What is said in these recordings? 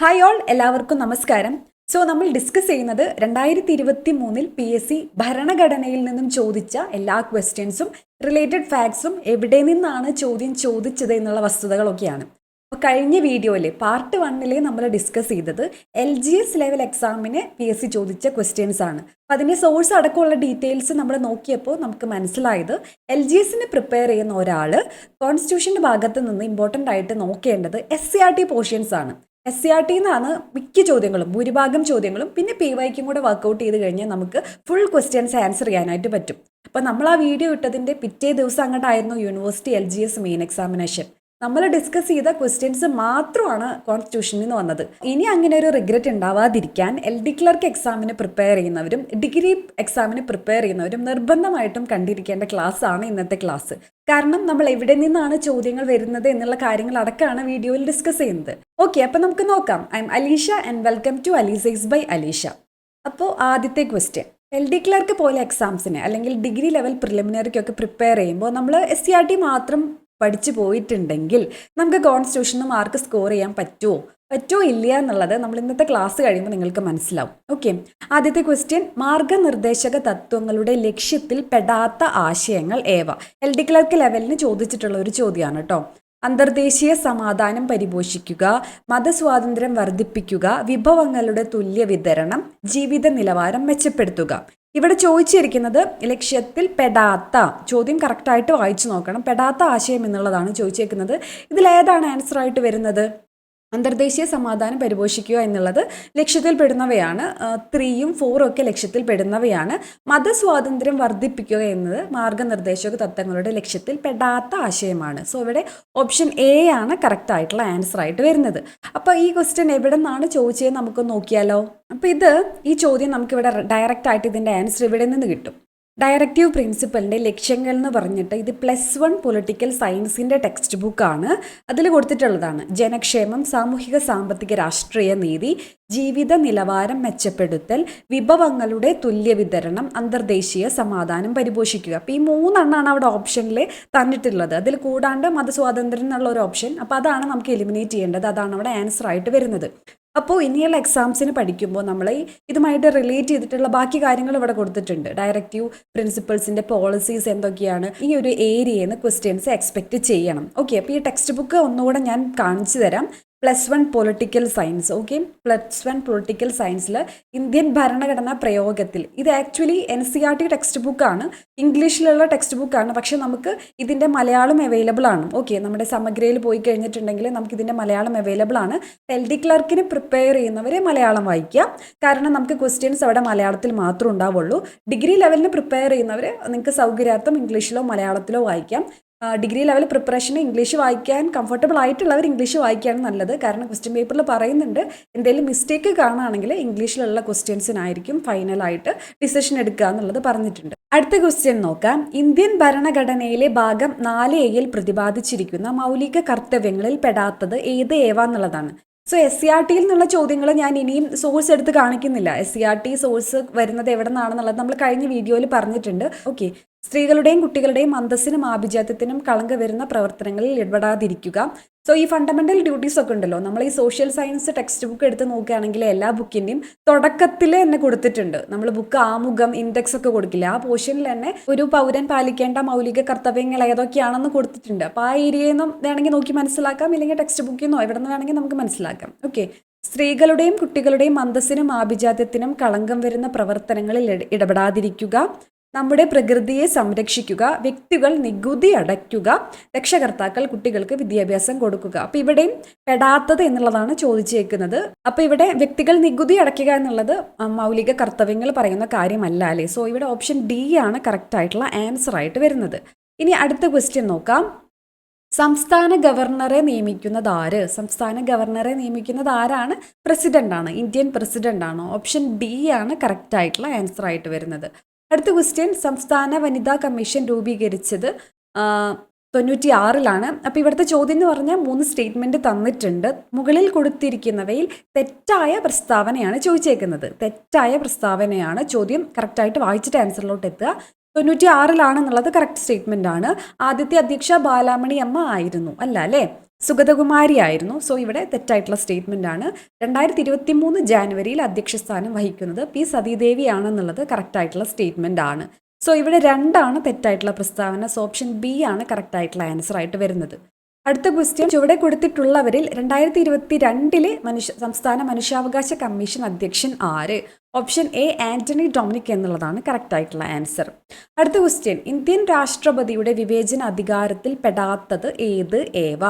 Hi all എല്ലാവർക്കും നമസ്കാരം. So നമ്മൾ ഡിസ്കസ് ചെയ്യുന്നത് രണ്ടായിരത്തി ഇരുപത്തി മൂന്നിൽ പി എസ് സി ഭരണഘടനയിൽ നിന്നും ചോദിച്ച എല്ലാ ക്വസ്റ്റ്യൻസും റിലേറ്റഡ് ഫാക്ട്സും എവിടെ നിന്നാണ് ചോദ്യം ചോദിച്ചത് എന്നുള്ള വസ്തുതകളൊക്കെയാണ്. അപ്പോൾ കഴിഞ്ഞ വീഡിയോയിൽ പാർട്ട് വണ്ണിലെ നമ്മൾ ഡിസ്കസ് ചെയ്തത് എൽ ജി എസ് ലെവൽ എക്സാമിന് പി എസ് സി ചോദിച്ച ക്വസ്റ്റ്യൻസ് ആണ്. അപ്പോൾ അതിന്റെ സോഴ്സ് അടക്കമുള്ള ഡീറ്റെയിൽസ് നമ്മൾ നോക്കിയപ്പോൾ നമുക്ക് മനസ്സിലായത് എൽ ജി എസിന് പ്രിപ്പയർ ചെയ്യുന്ന ഒരാൾ കോൺസ്റ്റിറ്റ്യൂഷന്റെ ഭാഗത്ത് നിന്ന് ഇമ്പോർട്ടന്റ് ആയിട്ട് നോക്കേണ്ടത് S C R T portions ആണ്. എസ് സി ആർ ടി എന്നാണ് മിക്ക ചോദ്യങ്ങളും ഭൂരിഭാഗം ചോദ്യങ്ങളും പിന്നെ പി വൈക്കും കൂടെ വർക്കൗട്ട് ചെയ്ത് കഴിഞ്ഞാൽ നമുക്ക് ഫുൾ ക്വസ്റ്റ്യൻസ് ആൻസർ ചെയ്യാനായിട്ട് പറ്റും. അപ്പോൾ നമ്മൾ ആ വീഡിയോ ഇട്ടതിന്റെ പിറ്റേ ദിവസം അങ്ങോട്ടായിരുന്നു university L G S main examination നമ്മൾ ഡിസ്കസ് ചെയ്ത ക്വസ്റ്റ്യൻസ് മാത്രമാണ് കോൺസ്റ്റിറ്റ്യൂഷനിൽ നിന്ന് വന്നത്. ഇനി അങ്ങനെ ഒരു റിഗ്രറ്റ് ഉണ്ടാവാതിരിക്കാൻ എൽ ഡി ക്ലർക്ക് എക്സാമിന് പ്രിപ്പയർ ചെയ്യുന്നവരും ഡിഗ്രി എക്സാമിന് പ്രിപ്പയർ ചെയ്യുന്നവരും നിർബന്ധമായിട്ടും കണ്ടിരിക്കേണ്ട ക്ലാസ് ആണ് ഇന്നത്തെ ക്ലാസ് കാരണം നമ്മൾ എവിടെ നിന്നാണ് ചോദ്യങ്ങൾ വരുന്നത് എന്നുള്ള കാര്യങ്ങൾ അടക്കമാണ് വീഡിയോയിൽ ഡിസ്കസ് ചെയ്യുന്നത്. ഓക്കെ അപ്പോൾ നമുക്ക് നോക്കാം. I'm Alisha and welcome to അലീസൈസ് by Alisha അപ്പോൾ ആദ്യത്തെ ക്വസ്റ്റ്യൻ എൽ ഡി ക്ലർക്ക് പോലെ എക്സാംസിന് അല്ലെങ്കിൽ ഡിഗ്രി ലെവൽ പ്രിലിമിനറിക്കൊക്കെ പ്രിപ്പയർ ചെയ്യുമ്പോൾ നമ്മൾ എസ് സി ആർ ടി മാത്രം പഠിച്ചു പോയിട്ടുണ്ടെങ്കിൽ നമുക്ക് കോൺസ്റ്റിറ്റ്യൂഷന് മാർക്ക് സ്കോർ ചെയ്യാൻ പറ്റുമോ പറ്റുമോ ഇല്ല എന്നുള്ളത് നമ്മൾ ഇന്നത്തെ ക്ലാസ് കഴിയുമ്പോൾ നിങ്ങൾക്ക് മനസ്സിലാവും. ഓക്കെ ആദ്യത്തെ ക്വസ്റ്റ്യൻ മാർഗനിർദ്ദേശക തത്വങ്ങളുടെ ലക്ഷ്യത്തിൽ പെടാത്ത ആശയങ്ങൾ ഏവ? എൽ ഡി ക്ലർക്ക് ലെവലിന് ചോദിച്ചിട്ടുള്ള ഒരു ചോദ്യമാണ് കേട്ടോ അന്തർദേശീയ സമാധാനം പരിപോഷിക്കുക മതസ്വാതന്ത്ര്യം വർദ്ധിപ്പിക്കുക വിഭവങ്ങളുടെ തുല്യ വിതരണം ജീവിത നിലവാരം മെച്ചപ്പെടുത്തുക. ഇവിടെ ചോദിച്ചിരിക്കുന്നത് ലക്ഷ്യത്തിൽ പെടാത്ത ചോദ്യം കറക്റ്റായിട്ട് വായിച്ചു നോക്കണം. പെടാത്ത ആശയം എന്നുള്ളതാണ് ചോദിച്ചേക്കുന്നത്. ഇതിലേതാണ് ആൻസർ ആയിട്ട് വരുന്നത്? അന്തർദേശീയ സമാധാനം പരിപോഷിക്കുക എന്നുള്ളത് ലക്ഷ്യത്തിൽപ്പെടുന്നവയാണ്. ത്രീയും ഫോറും ഒക്കെ ലക്ഷ്യത്തിൽപ്പെടുന്നവയാണ്. മതസ്വാതന്ത്ര്യം വർദ്ധിപ്പിക്കുക എന്നത് മാർഗനിർദ്ദേശക തത്വങ്ങളുടെ ലക്ഷ്യത്തിൽ പെടാത്ത ആശയമാണ്. സോ ഇവിടെ ഓപ്ഷൻ എ ആണ് കറക്റ്റ് ആയിട്ടുള്ള ആൻസർ ആയിട്ട് വരുന്നത്. അപ്പോൾ ഈ ക്വസ്റ്റ്യൻ എവിടെ നിന്നാണ് ചോദിച്ചത് നമുക്ക് നോക്കിയാലോ? അപ്പോൾ ഇത് ഈ ചോദ്യം നമുക്കിവിടെ ഡയറക്റ്റ് ആയിട്ട് ഇതിന്റെ ആൻസർ ഇവിടെ നിന്ന് കിട്ടും. ഡയറക്റ്റീവ് പ്രിൻസിപ്പലിന്റെ ലക്ഷ്യങ്ങൾ എന്ന് പറഞ്ഞിട്ട് ഇത് പ്ലസ് വൺ പൊളിറ്റിക്കൽ സയൻസിന്റെ ടെക്സ്റ്റ് ബുക്കാണ് അതിൽ കൊടുത്തിട്ടുള്ളതാണ്. ജനക്ഷേമം സാമൂഹിക സാമ്പത്തിക രാഷ്ട്രീയ നീതി ജീവിത നിലവാരം മെച്ചപ്പെടുത്തൽ വിഭവങ്ങളുടെ തുല്യ വിതരണം അന്തർദേശീയ സമാധാനം പരിപോഷിക്കുക. അപ്പോൾ ഈ മൂന്നെണ്ണമാണ് അവിടെ ഓപ്ഷനിൽ തന്നിട്ടുള്ളത്. അതിൽ കൂടാണ്ട് മതസ്വാതന്ത്ര്യം എന്നുള്ള ഒരു ഓപ്ഷൻ അപ്പോൾ അതാണ് നമുക്ക് എലിമിനേറ്റ് ചെയ്യേണ്ടത്. അതാണ് അവിടെ ആൻസർ ആയിട്ട് വരുന്നത്. അപ്പോൾ ഇനിയുള്ള എക്സാംസിന് പഠിക്കുമ്പോൾ നമ്മൾ ഇതുമായിട്ട് റിലേറ്റ് ചെയ്തിട്ടുള്ള ബാക്കി കാര്യങ്ങൾ ഇവിടെ കൊടുത്തിട്ടുണ്ട്. ഡയറക്റ്റീവ് പ്രിൻസിപ്പിൾസിന്റെ പോളിസീസ് എന്തൊക്കെയാണ്? ഈ ഒരു ഏരിയയിൽ നിന്ന് ക്വസ്റ്റ്യൻസ് എക്സ്പെക്റ്റ് ചെയ്യണം. ഓക്കെ അപ്പോൾ ഈ ടെക്സ്റ്റ് ബുക്ക് ഒന്നുകൂടെ ഞാൻ കാണിച്ചു തരാം. Plus one political science okay plus one political സയൻസിൽ ഇന്ത്യൻ ഭരണഘടനാ പ്രയോഗത്തിൽ. ഇത് actually N C R T text ബുക്കാണ് ഇംഗ്ലീഷിലുള്ള ടെക്സ്റ്റ് ബുക്കാണ് പക്ഷെ നമുക്ക് ഇതിന്റെ മലയാളം അവൈലബിൾ ആണ്. ഓക്കെ നമ്മുടെ സമഗ്രയിൽ പോയി കഴിഞ്ഞിട്ടുണ്ടെങ്കിൽ നമുക്ക് ഇതിന്റെ മലയാളം അവൈലബിൾ ആണ്. എൽ ഡി ക്ലർക്കിന് പ്രിപ്പയർ ചെയ്യുന്നവരെ മലയാളം വായിക്കാം കാരണം നമുക്ക് ക്വസ്റ്റ്യൻസ് അവിടെ മലയാളത്തിൽ മാത്രമേ ഉണ്ടാവുള്ളൂ. ഡിഗ്രി ലെവലിന് പ്രിപ്പയർ ചെയ്യുന്നവർ നിങ്ങൾക്ക് സൗകര്യാർത്ഥം ഇംഗ്ലീഷിലോ മലയാളത്തിലോ വായിക്കാം. ഡിഗ്രി ലെവൽ പ്രിപ്പറേഷന് ഇംഗ്ലീഷ് വായിക്കാൻ കംഫർട്ടബിൾ ആയിട്ടുള്ളവർ ഇംഗ്ലീഷ് വായിക്കുകയാണ് നല്ലത്. കാരണം ക്വസ്റ്റ്യൻ പേപ്പറിൽ പറയുന്നുണ്ട് എന്തെങ്കിലും മിസ്റ്റേക്ക് കാണുകയാണെങ്കിൽ ഇംഗ്ലീഷിലുള്ള ക്വസ്റ്റ്യൻസിനായിരിക്കും ഫൈനലായിട്ട് ഡിസിഷൻ എടുക്കുക എന്നുള്ളത് പറഞ്ഞിട്ടുണ്ട്. അടുത്ത ക്വസ്റ്റ്യൻ നോക്കാം. ഇന്ത്യൻ ഭരണഘടനയിലെ ഭാഗം നാല് എയിൽ പ്രതിപാദിച്ചിരിക്കുന്ന മൗലിക കർത്തവ്യങ്ങളിൽ പെടാത്തത് ഏത് ഏവ എന്നുള്ളതാണ്. സോ എസ് സി ആർ ടിയിൽ നിന്നുള്ള ചോദ്യങ്ങൾ ഞാൻ ഇനിയും സോഴ്സ് എടുത്ത് കാണിക്കുന്നില്ല. S C R T source വരുന്നത് എവിടെ നിന്നാണെന്നുള്ളത് നമ്മൾ കഴിഞ്ഞ വീഡിയോയിൽ പറഞ്ഞിട്ടുണ്ട്. ഓക്കെ സ്ത്രീകളുടെയും കുട്ടികളുടെയും അന്തസ്സിനും ആഭിജാത്യത്തിനും കളങ്ക വരുന്ന പ്രവർത്തനങ്ങളിൽ ഇടപെടാതിരിക്കുക. സോ ഈ ഫണ്ടമെന്റൽ ഡ്യൂട്ടീസ് ഒക്കെ ഉണ്ടല്ലോ. നമ്മൾ ഈ സോഷ്യൽ സയൻസ് ടെക്സ്റ്റ് ബുക്ക് എടുത്ത് നോക്കുകയാണെങ്കിൽ എല്ലാ ബുക്കിന്റെയും തുടക്കത്തിൽ തന്നെ കൊടുത്തിട്ടുണ്ട്. നമ്മൾ ബുക്ക് ആമുഖം ഇൻഡെക്സ് ഒക്കെ കൊടുക്കില്ല. ആ പോർഷനിൽ തന്നെ ഒരു പൗരൻ പാലിക്കേണ്ട മൗലിക കർത്തവ്യങ്ങൾ ഏതൊക്കെയാണെന്ന് കൊടുത്തിട്ടുണ്ട്. അപ്പോൾ ആ ഏരിയയിൽ നിന്നും വേണമെങ്കിൽ നോക്കി മനസ്സിലാക്കാം. ഇല്ലെങ്കിൽ ടെക്സ്റ്റ് ബുക്കിൽ നിന്നോ എവിടെ നിന്ന് വേണമെങ്കിൽ നമുക്ക് മനസ്സിലാക്കാം. ഓക്കെ സ്ത്രീകളുടെയും കുട്ടികളുടെയും അന്തസ്സിനും ആഭിജാത്യത്തിനും കളങ്കം വരുന്ന പ്രവർത്തനങ്ങളിൽ ഇടപെടാതിരിക്കുക. നമ്മുടെ പ്രകൃതിയെ സംരക്ഷിക്കുക വ്യക്തികൾ നികുതി അടയ്ക്കുക രക്ഷകർത്താക്കൾ കുട്ടികൾക്ക് വിദ്യാഭ്യാസം കൊടുക്കുക. അപ്പോൾ ഇവിടെയും പെടാത്തത് എന്നുള്ളതാണ് ചോദിച്ചേക്കുന്നത്. അപ്പോൾ ഇവിടെ വ്യക്തികൾ നികുതി അടയ്ക്കുക എന്നുള്ളത് മൗലിക കർത്തവ്യങ്ങൾ പറയുന്ന കാര്യമല്ല അല്ലേ? സോ ഇവിടെ ഓപ്ഷൻ ഡി ആണ് കറക്റ്റ് ആയിട്ടുള്ള ആൻസർ ആയിട്ട് വരുന്നത്. ഇനി അടുത്ത ക്വസ്റ്റ്യൻ നോക്കാം. സംസ്ഥാന ഗവർണറെ നിയമിക്കുന്നത് ആര്? സംസ്ഥാന ഗവർണറെ നിയമിക്കുന്നത് ആരാണ്? പ്രസിഡന്റ് ആണ് ഇന്ത്യൻ പ്രസിഡന്റ് ആണ് ഓപ്ഷൻ ഡി ആണ് കറക്റ്റ് ആയിട്ടുള്ള ആൻസർ ആയിട്ട് വരുന്നത്. അടുത്ത ക്വസ്റ്റ്യൻ സംസ്ഥാന വനിതാ കമ്മീഷൻ രൂപീകരിച്ചത് തൊണ്ണൂറ്റി ആറിലാണ് അപ്പോൾ ഇവിടുത്തെ ചോദ്യം എന്ന് പറഞ്ഞാൽ മൂന്ന് സ്റ്റേറ്റ്മെന്റ് തന്നിട്ടുണ്ട്. മുകളിൽ കൊടുത്തിരിക്കുന്നവയിൽ തെറ്റായ പ്രസ്താവനയാണ് ചോദിച്ചേക്കുന്നത്. തെറ്റായ പ്രസ്താവനയാണ് ചോദ്യം. കറക്റ്റായിട്ട് വായിച്ചിട്ട് ആൻസറിലോട്ട് എത്തുക. തൊണ്ണൂറ്റി ആറിലാണെന്നുള്ളത് കറക്റ്റ് സ്റ്റേറ്റ്മെന്റ് ആണ്. ആദ്യത്തെ അധ്യക്ഷ ബാലാമണി അമ്മ ആയിരുന്നു. അല്ല അല്ലേ? സുഗതകുമാരി ആയിരുന്നു സോ ഇവിടെ തെറ്റായിട്ടുള്ള സ്റ്റേറ്റ്മെന്റ് ആണ് രണ്ടായിരത്തി ഇരുപത്തി മൂന്ന് ജാനുവരിയിൽ അധ്യക്ഷ സ്ഥാനം വഹിക്കുന്നത് പി സതീദേവിയാണെന്നുള്ളത് കറക്റ്റായിട്ടുള്ള സ്റ്റേറ്റ്മെന്റ് ആണ് സോ ഇവിടെ രണ്ടാണ് തെറ്റായിട്ടുള്ള പ്രസ്താവന. സോ ഓപ്ഷൻ ബി ആണ് കറക്റ്റായിട്ടുള്ള ആൻസർ ആയിട്ട് വരുന്നത്. അടുത്ത ക്വസ്റ്റ്യൻ ചുവടെ കൊടുത്തിട്ടുള്ളവരിൽ രണ്ടായിരത്തി ഇരുപത്തി രണ്ടിലെ മനുഷ്യ സംസ്ഥാന മനുഷ്യാവകാശ കമ്മീഷൻ അധ്യക്ഷൻ ആര്? ഓപ്ഷൻ എ ആന്റണി ഡൊമിനിക് എന്നുള്ളതാണ് കറക്റ്റ് ആയിട്ടുള്ള ആൻസർ അടുത്ത ക്വസ്റ്റ്യൻ ഇന്ത്യൻ രാഷ്ട്രപതിയുടെ വിവേചന അധികാരത്തിൽ പെടാത്തത് ഏത്? ഏവ?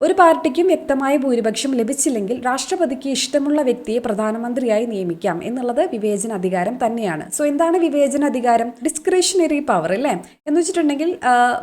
ഒരു പാർട്ടിക്കും വ്യക്തമായ ഭൂരിപക്ഷം ലഭിച്ചില്ലെങ്കിൽ രാഷ്ട്രപതിക്ക് ഇഷ്ടമുള്ള വ്യക്തിയെ പ്രധാനമന്ത്രിയായി നിയമിക്കാം എന്നുള്ളത് വിവേചന അധികാരം തന്നെയാണ്. സോ എന്താണ് വിവേചന അധികാരം? ഡിസ്ക്രിഷനറി പവർ അല്ലേ? എന്ന് വെച്ചിട്ടുണ്ടെങ്കിൽ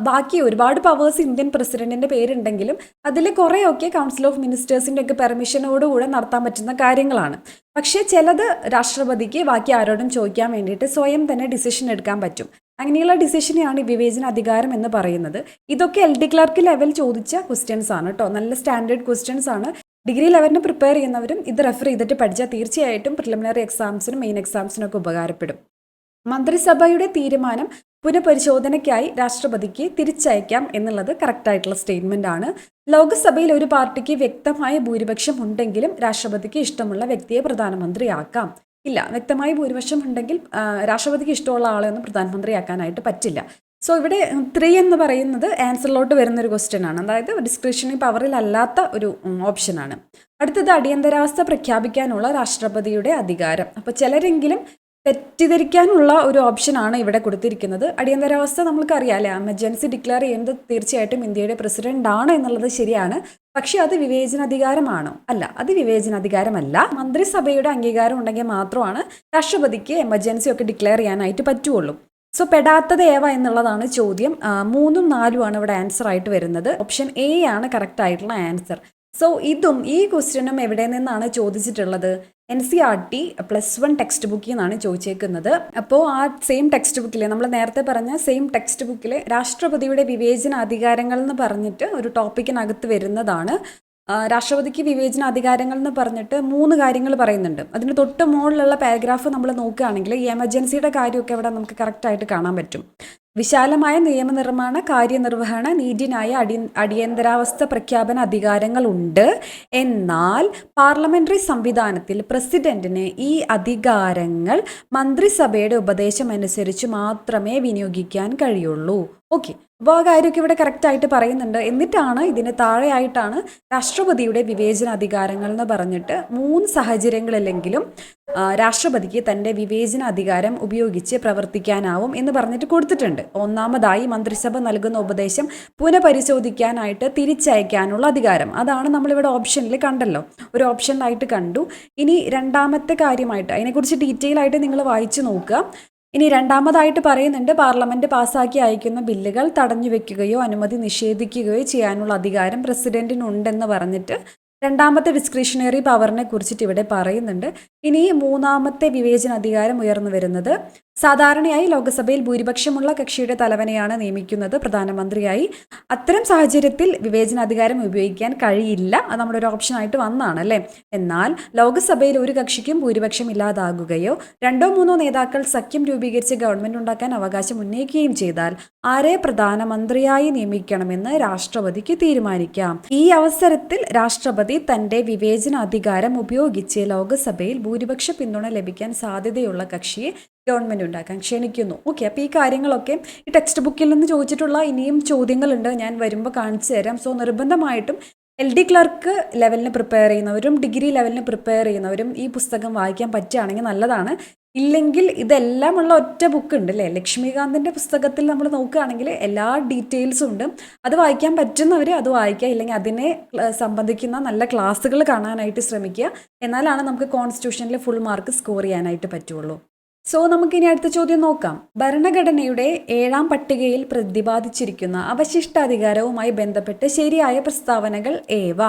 ബാക്കി ഒരുപാട് പവേഴ്സ് ഇന്ത്യൻ പ്രസിഡന്റിന്റെ പേരുണ്ടെങ്കിലും അതിൽ കുറേയൊക്കെ കൗൺസിൽ ഓഫ് മിനിസ്റ്റേഴ്സിന്റെ ഒക്കെ പെർമിഷനോടുകൂടെ നടത്താൻ പറ്റുന്ന കാര്യങ്ങളാണ്. പക്ഷേ ചിലത് രാഷ്ട്രപതിക്ക് ബാക്കി ആരോടും ചോദിക്കാൻ വേണ്ടിയിട്ട് സ്വയം തന്നെ ഡിസിഷൻ എടുക്കാൻ പറ്റും. അങ്ങനെയുള്ള ഡിസിഷനെയാണ് വിവേചന അധികാരം എന്ന് പറയുന്നത്. ഇതൊക്കെ എൽ ഡി ക്ലർക്ക് ലെവൽ ചോദിച്ച ക്വസ്റ്റ്യൻസ് ആണ് കേട്ടോ നല്ല സ്റ്റാൻഡേർഡ് ക്വസ്റ്റ്യൻസ് ആണ്. ഡിഗ്രി ലെവലിന് പ്രിപ്പയർ ചെയ്യുന്നവരും ഇത് റെഫർ ചെയ്തിട്ട് പഠിച്ചാൽ തീർച്ചയായിട്ടും പ്രിലിമിനറി എക്സാംസിനും മെയിൻ എക്സാംസിനും ഒക്കെ ഉപകാരപ്പെടും. മന്ത്രിസഭയുടെ തീരുമാനം പുനഃപരിശോധനയ്ക്കായി രാഷ്ട്രപതിക്ക് തിരിച്ചയക്കാം എന്നുള്ളത് കറക്റ്റായിട്ടുള്ള സ്റ്റേറ്റ്മെന്റ് ആണ്. ലോക്സഭയിൽ ഒരു പാർട്ടിക്ക് വ്യക്തമായ ഭൂരിപക്ഷം ഉണ്ടെങ്കിലും രാഷ്ട്രപതിക്ക് ഇഷ്ടമുള്ള വ്യക്തിയെ പ്രധാനമന്ത്രിയാക്കാം. ഇല്ല വ്യക്തമായ ഭൂരിപക്ഷം ഉണ്ടെങ്കിൽ രാഷ്ട്രപതിക്ക് ഇഷ്ടമുള്ള ആളെയൊന്നും പ്രധാനമന്ത്രിയാക്കാനായിട്ട് പറ്റില്ല. സോ ഇവിടെ ത്രീ എന്ന് പറയുന്നത് ആൻസറിലോട്ട് വരുന്ന ഒരു ക്വസ്റ്റ്യൻ ആണ്. അതായത് ഡിസ്ക്രിപ്ഷണറി പവറിലല്ലാത്ത ഒരു ഓപ്ഷനാണ് അടുത്തത് അടിയന്തരാവസ്ഥ പ്രഖ്യാപിക്കാനുള്ള രാഷ്ട്രപതിയുടെ അധികാരം. അപ്പോൾ ചിലരെങ്കിലും തെറ്റിദ്ധരിക്കാനുള്ള ഒരു ഓപ്ഷനാണ് ഇവിടെ കൊടുത്തിരിക്കുന്നത്. അടിയന്തരാവസ്ഥ നമ്മൾക്കറിയാം അല്ലേ? എമർജൻസി ഡിക്ലെയർ ചെയ്യുന്നത് തീർച്ചയായിട്ടും ഇന്ത്യയുടെ പ്രസിഡന്റ് ആണ് എന്നുള്ളത് ശരിയാണ്. പക്ഷേ അത് വിവേചനാധികാരമാണോ? അല്ല അത് വിവേചനാധികാരമല്ല. മന്ത്രിസഭയുടെ അംഗീകാരം ഉണ്ടെങ്കിൽ മാത്രമാണ് രാഷ്ട്രപതിക്ക് എമർജൻസി ഒക്കെ ഡിക്ലെയർ ചെയ്യാനായിട്ട് പറ്റുള്ളൂ. സോ പെടാത്തത് ഏവ എന്നുള്ളതാണ് ചോദ്യം. മൂന്നും നാലും ആണ് ഇവിടെ ആൻസർ ആയിട്ട് വരുന്നത്. ഓപ്ഷൻ എ ആണ് കറക്റ്റ് ആയിട്ടുള്ള ആൻസർ. സോ ഇതും ഈ ക്വസ്റ്റ്യനും എവിടെ നിന്നാണ് ചോദിച്ചിട്ടുള്ളത്? N C R T plus one text ബുക്കിൽ നിന്നാണ് ചോദിച്ചേക്കുന്നത്. അപ്പോൾ ആ സെയിം ടെക്സ്റ്റ് ബുക്കിലെ നമ്മൾ നേരത്തെ പറഞ്ഞ സെയിം ടെക്സ്റ്റ് ബുക്കിലെ രാഷ്ട്രപതിയുടെ വിവേചന അധികാരങ്ങൾ എന്ന് പറഞ്ഞിട്ട് ഒരു ടോപ്പിക്കിനകത്ത് വരുന്നതാണ്. രാഷ്ട്രപതിക്ക് വിവേചന അധികാരങ്ങൾ എന്ന് പറഞ്ഞിട്ട് മൂന്ന് കാര്യങ്ങൾ പറയുന്നുണ്ട്. അതിന് തൊട്ട് മുകളിലുള്ള പാരഗ്രാഫ് നമ്മൾ നോക്കുകയാണെങ്കിൽ ഈ എമർജൻസിയുടെ കാര്യമൊക്കെ അവിടെ നമുക്ക് കറക്റ്റായിട്ട് കാണാൻ പറ്റും. വിശാലമായ നിയമനിർമ്മാണ കാര്യനിർവഹണ നീതിന്യായ അടി അടിയന്തരാവസ്ഥ പ്രഖ്യാപന അധികാരങ്ങളുണ്ട്. എന്നാൽ പാർലമെന്ററി സംവിധാനത്തിൽ പ്രസിഡന്റിന് ഈ അധികാരങ്ങൾ മന്ത്രിസഭയുടെ ഉപദേശമനുസരിച്ച് മാത്രമേ വിനിയോഗിക്കാൻ കഴിയുള്ളൂ. ഓക്കെ. അപ്പോൾ ആ കാര്യമൊക്കെ ഇവിടെ കറക്റ്റായിട്ട് പറയുന്നുണ്ട്. എന്നിട്ടാണ് ഇതിന് താഴെയായിട്ടാണ് രാഷ്ട്രപതിയുടെ വിവേചനാധികാരങ്ങൾ എന്ന് പറഞ്ഞിട്ട് മൂന്ന് സാഹചര്യങ്ങളിലെങ്കിലും ആ, രാഷ്ട്രപതിക്ക് തന്റെ വിവേചനാധികാരം ഉപയോഗിച്ച് പ്രവർത്തിക്കാനാവും എന്ന് പറഞ്ഞിട്ട് കൊടുത്തിട്ടുണ്ട്. ഒന്നാമതായി മന്ത്രിസഭ നൽകുന്ന ഉപദേശം പുനഃപരിശോധിക്കാനായിട്ട് തിരിച്ചയക്കാനുള്ള അധികാരം. അതാണ് നമ്മളിവിടെ ഓപ്ഷനിൽ കണ്ടല്ലോ. ഒരു ഓപ്ഷനിലായിട്ട് കണ്ടു. ഇനി രണ്ടാമത്തെ കാര്യമായിട്ട് അതിനെക്കുറിച്ച് ഡീറ്റെയിൽ ആയിട്ട് നിങ്ങൾ വായിച്ചു നോക്കുക. ഇനി രണ്ടാമതായിട്ട് പറയുന്നുണ്ട് പാർലമെന്റ് പാസാക്കി അയക്കുന്ന ബില്ലുകൾ തടഞ്ഞു വെക്കുകയോ അനുമതി നിഷേധിക്കുകയോ ചെയ്യാനുള്ള അധികാരം പ്രസിഡന്റിനുണ്ടെന്ന് പറഞ്ഞിട്ട് രണ്ടാമത്തെ ഡിസ്ക്രിഷണറി പവറിനെ കുറിച്ചിട്ട് ഇവിടെ പറയുന്നുണ്ട്. ഇനി മൂന്നാമത്തെ വിവേചന അധികാരം ഉയർന്നു വരുന്നത് സാധാരണയായി ലോക്സഭയിൽ ഭൂരിപക്ഷമുള്ള കക്ഷിയുടെ തലവനെയാണ് നിയമിക്കുന്നത് പ്രധാനമന്ത്രിയായി. അത്തരം സാഹചര്യത്തിൽ വിവേചനാധികാരം ഉപയോഗിക്കാൻ കഴിയില്ല. അത് നമ്മുടെ ഒരു ഓപ്ഷനായിട്ട് വന്നാണ് അല്ലേ എന്നാൽ ലോക്സഭയിൽ ഒരു കക്ഷിക്കും ഭൂരിപക്ഷം ഇല്ലാതാകുകയോ രണ്ടോ മൂന്നോ നേതാക്കൾ സഖ്യം രൂപീകരിച്ച് ഗവൺമെന്റ് ഉണ്ടാക്കാൻ അവകാശം ഉന്നയിക്കുകയും ചെയ്താൽ ആരെ പ്രധാനമന്ത്രിയായി നിയമിക്കണമെന്ന് രാഷ്ട്രപതിക്ക് തീരുമാനിക്കാം. ഈ അവസരത്തിൽ രാഷ്ട്രപതി തന്റെ വിവേചനാധികാരം ഉപയോഗിച്ച് ലോക്സഭയിൽ ഭൂരിപക്ഷ പിന്തുണ ലഭിക്കാൻ സാധ്യതയുള്ള കക്ഷിയെ ഗവൺമെന്റ് ഉണ്ടാക്കാൻ ക്ഷണിക്കുന്നു. ഓക്കെ അപ്പോൾ ഈ കാര്യങ്ങളൊക്കെ ഈ ടെക്സ്റ്റ് ബുക്കിൽ നിന്ന് ചോദിച്ചിട്ടുള്ള ഇനിയും ചോദ്യങ്ങളുണ്ട്. ഞാൻ വരുമ്പോൾ കാണിച്ചു തരാം. സോ നിർബന്ധമായിട്ടും എൽ ഡി ക്ലർക്ക് ലെവലിന് പ്രിപ്പയർ ചെയ്യുന്നവരും ഡിഗ്രി ലെവലിന് പ്രിപ്പയർ ചെയ്യുന്നവരും ഈ പുസ്തകം വായിക്കാൻ പറ്റുകയാണെങ്കിൽ നല്ലതാണ്. ഇല്ലെങ്കിൽ ഇതെല്ലാമുള്ള ഒറ്റ ബുക്ക് ഉണ്ട് അല്ലേ ലക്ഷ്മികാന്തിന്റെ പുസ്തകത്തിൽ നമ്മൾ നോക്കുകയാണെങ്കിൽ എല്ലാ ഡീറ്റെയിൽസും ഉണ്ട്. അത് വായിക്കാൻ പറ്റുന്നവർ അത് വായിക്കുക ഇല്ലെങ്കിൽ അതിനെ സംബന്ധിക്കുന്ന നല്ല ക്ലാസ്സുകൾ കാണാനായിട്ട് ശ്രമിക്കുക. എന്നാലാണ് നമുക്ക് കോൺസ്റ്റിറ്റ്യൂഷനിൽ ഫുൾ മാർക്ക് സ്കോർ ചെയ്യാനായിട്ട് പറ്റുള്ളൂ. സോ നമുക്കിനി അടുത്ത ചോദ്യം നോക്കാം. ഭരണഘടനയുടെ ഏഴാം പട്ടികയിൽ പ്രതിപാദിച്ചിരിക്കുന്ന അവശിഷ്ടാധികാരവുമായി ബന്ധപ്പെട്ട് ശരിയായ പ്രസ്താവനകൾ ഏവ?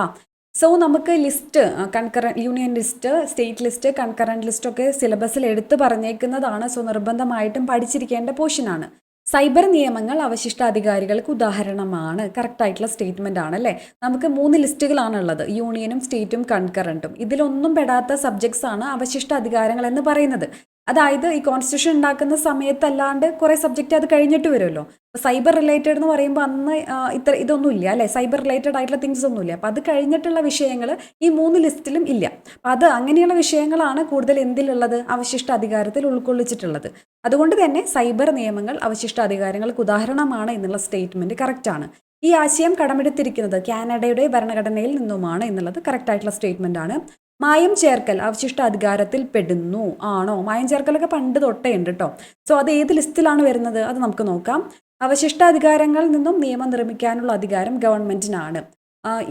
സോ നമുക്ക് list കൺകറ union list state list concurrent list ഒക്കെ സിലബസിൽ എടുത്തു പറഞ്ഞേക്കുന്നതാണ്. സോ നിർബന്ധമായിട്ടും പഠിച്ചിരിക്കേണ്ട പോർഷനാണ് സൈബർ നിയമങ്ങൾ അവശിഷ്ട അധികാരികൾക്ക് ഉദാഹരണമാണ് കറക്റ്റായിട്ടുള്ള സ്റ്റേറ്റ്മെന്റ് ആണ് അല്ലേ? നമുക്ക് മൂന്ന് ലിസ്റ്റുകളാണുള്ളത് യൂണിയനും സ്റ്റേറ്റും കൺകറന്റും ഇതിലൊന്നും പെടാത്ത സബ്ജക്ട്സ് ആണ് അവശിഷ്ട അധികാരങ്ങൾ എന്ന് പറയുന്നത്. അതായത് ഈ കോൺസ്റ്റിറ്റ്യൂഷൻ ഉണ്ടാക്കുന്ന സമയത്തല്ലാണ്ട് കുറേ സബ്ജക്റ്റ് അത് കഴിഞ്ഞിട്ട് വരുമല്ലോ. അപ്പോൾ സൈബർ റിലേറ്റഡ് എന്ന് പറയുമ്പോൾ അന്ന് ഇത്ര ഇതൊന്നും ഇല്ല അല്ലേ? സൈബർ റിലേറ്റഡ് ആയിട്ടുള്ള തിങ്സ് ഒന്നും ഇല്ല അപ്പോൾ അത് കഴിഞ്ഞിട്ടുള്ള വിഷയങ്ങൾ ഈ മൂന്ന് ലിസ്റ്റിലും ഇല്ല. അപ്പോൾ അത് അങ്ങനെയുള്ള വിഷയങ്ങളാണ് കൂടുതൽ എന്തിലുള്ളത്? അവശിഷ്ട അധികാരത്തിൽ ഉൾക്കൊള്ളിച്ചിട്ടുള്ളത്. അതുകൊണ്ട് തന്നെ സൈബർ നിയമങ്ങൾ അവശിഷ്ട അധികാരങ്ങൾക്ക് ഉദാഹരണമാണ് എന്നുള്ള സ്റ്റേറ്റ്മെന്റ് സ്റ്റേറ്റ്മെന്റ് ആണ്. ഈ ആശയം കടമെടുത്തിരിക്കുന്നത് കാനഡയുടെ ഭരണഘടനയിൽ നിന്നുമാണ് എന്നുള്ളത് കറക്റ്റ് ആയിട്ടുള്ള സ്റ്റേറ്റ്മെന്റ് ആണ്. മായം ചേർക്കൽ അവശിഷ്ട അധികാരത്തിൽ പെടുന്നു ആണോ? മായം ചേർക്കലൊക്കെ പണ്ട് തൊട്ടേ ഉണ്ട് കേട്ടോ സോ അത് ഏത് ലിസ്റ്റിലാണ് വരുന്നത്? അത് നമുക്ക് നോക്കാം. അവശിഷ്ട അധികാരങ്ങളിൽ നിന്നും നിയമം നിർമ്മിക്കാനുള്ള അധികാരം ഗവൺമെന്റിനാണ്.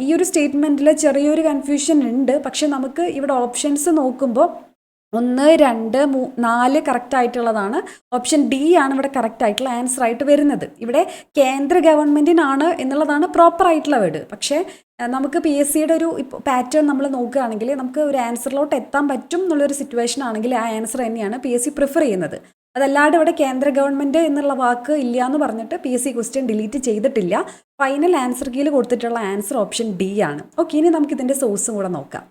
ഈ ഒരു സ്റ്റേറ്റ്മെന്റിൽ ചെറിയൊരു കൺഫ്യൂഷൻ ഉണ്ട്. പക്ഷെ നമുക്ക് ഇവിടെ ഓപ്ഷൻസ് നോക്കുമ്പോൾ ഒന്ന് രണ്ട് മൂ നാല് കറക്റ്റ് ആയിട്ടുള്ളതാണ്. ഓപ്ഷൻ ഡി ആണ് ഇവിടെ കറക്റ്റ് ആയിട്ടുള്ള ആൻസർ ആയിട്ട് വരുന്നത്. ഇവിടെ കേന്ദ്ര ഗവൺമെന്റിനാണ് എന്നുള്ളതാണ് പ്രോപ്പർ ആയിട്ടുള്ള വേർഡ് പക്ഷേ നമുക്ക് പി എസ് സിയുടെ ഒരു ഇപ്പോൾ പാറ്റേൺ നമ്മൾ നോക്കുകയാണെങ്കിൽ നമുക്ക് ഒരു ആൻസറിലോട്ട് എത്താൻ പറ്റും എന്നുള്ളൊരു സിറ്റുവേഷൻ ആണെങ്കിൽ ആ ആൻസർ തന്നെയാണ് പി എസ് സി പ്രിഫർ ചെയ്യുന്നത്. അതല്ലാണ്ട് ഇവിടെ കേന്ദ്ര ഗവൺമെന്റ് എന്നുള്ള വാക്ക് ഇല്ല എന്ന് പറഞ്ഞിട്ട് P S C question delete ചെയ്തിട്ടില്ല. ഫൈനൽ ആൻസർ കീയിൽ കൊടുത്തിട്ടുള്ള ആൻസർ ഓപ്ഷൻ ഡി ആണ്. ഓക്കെ ഇനി നമുക്ക് ഇതിന്റെ സോഴ്സും കൂടെ നോക്കാം.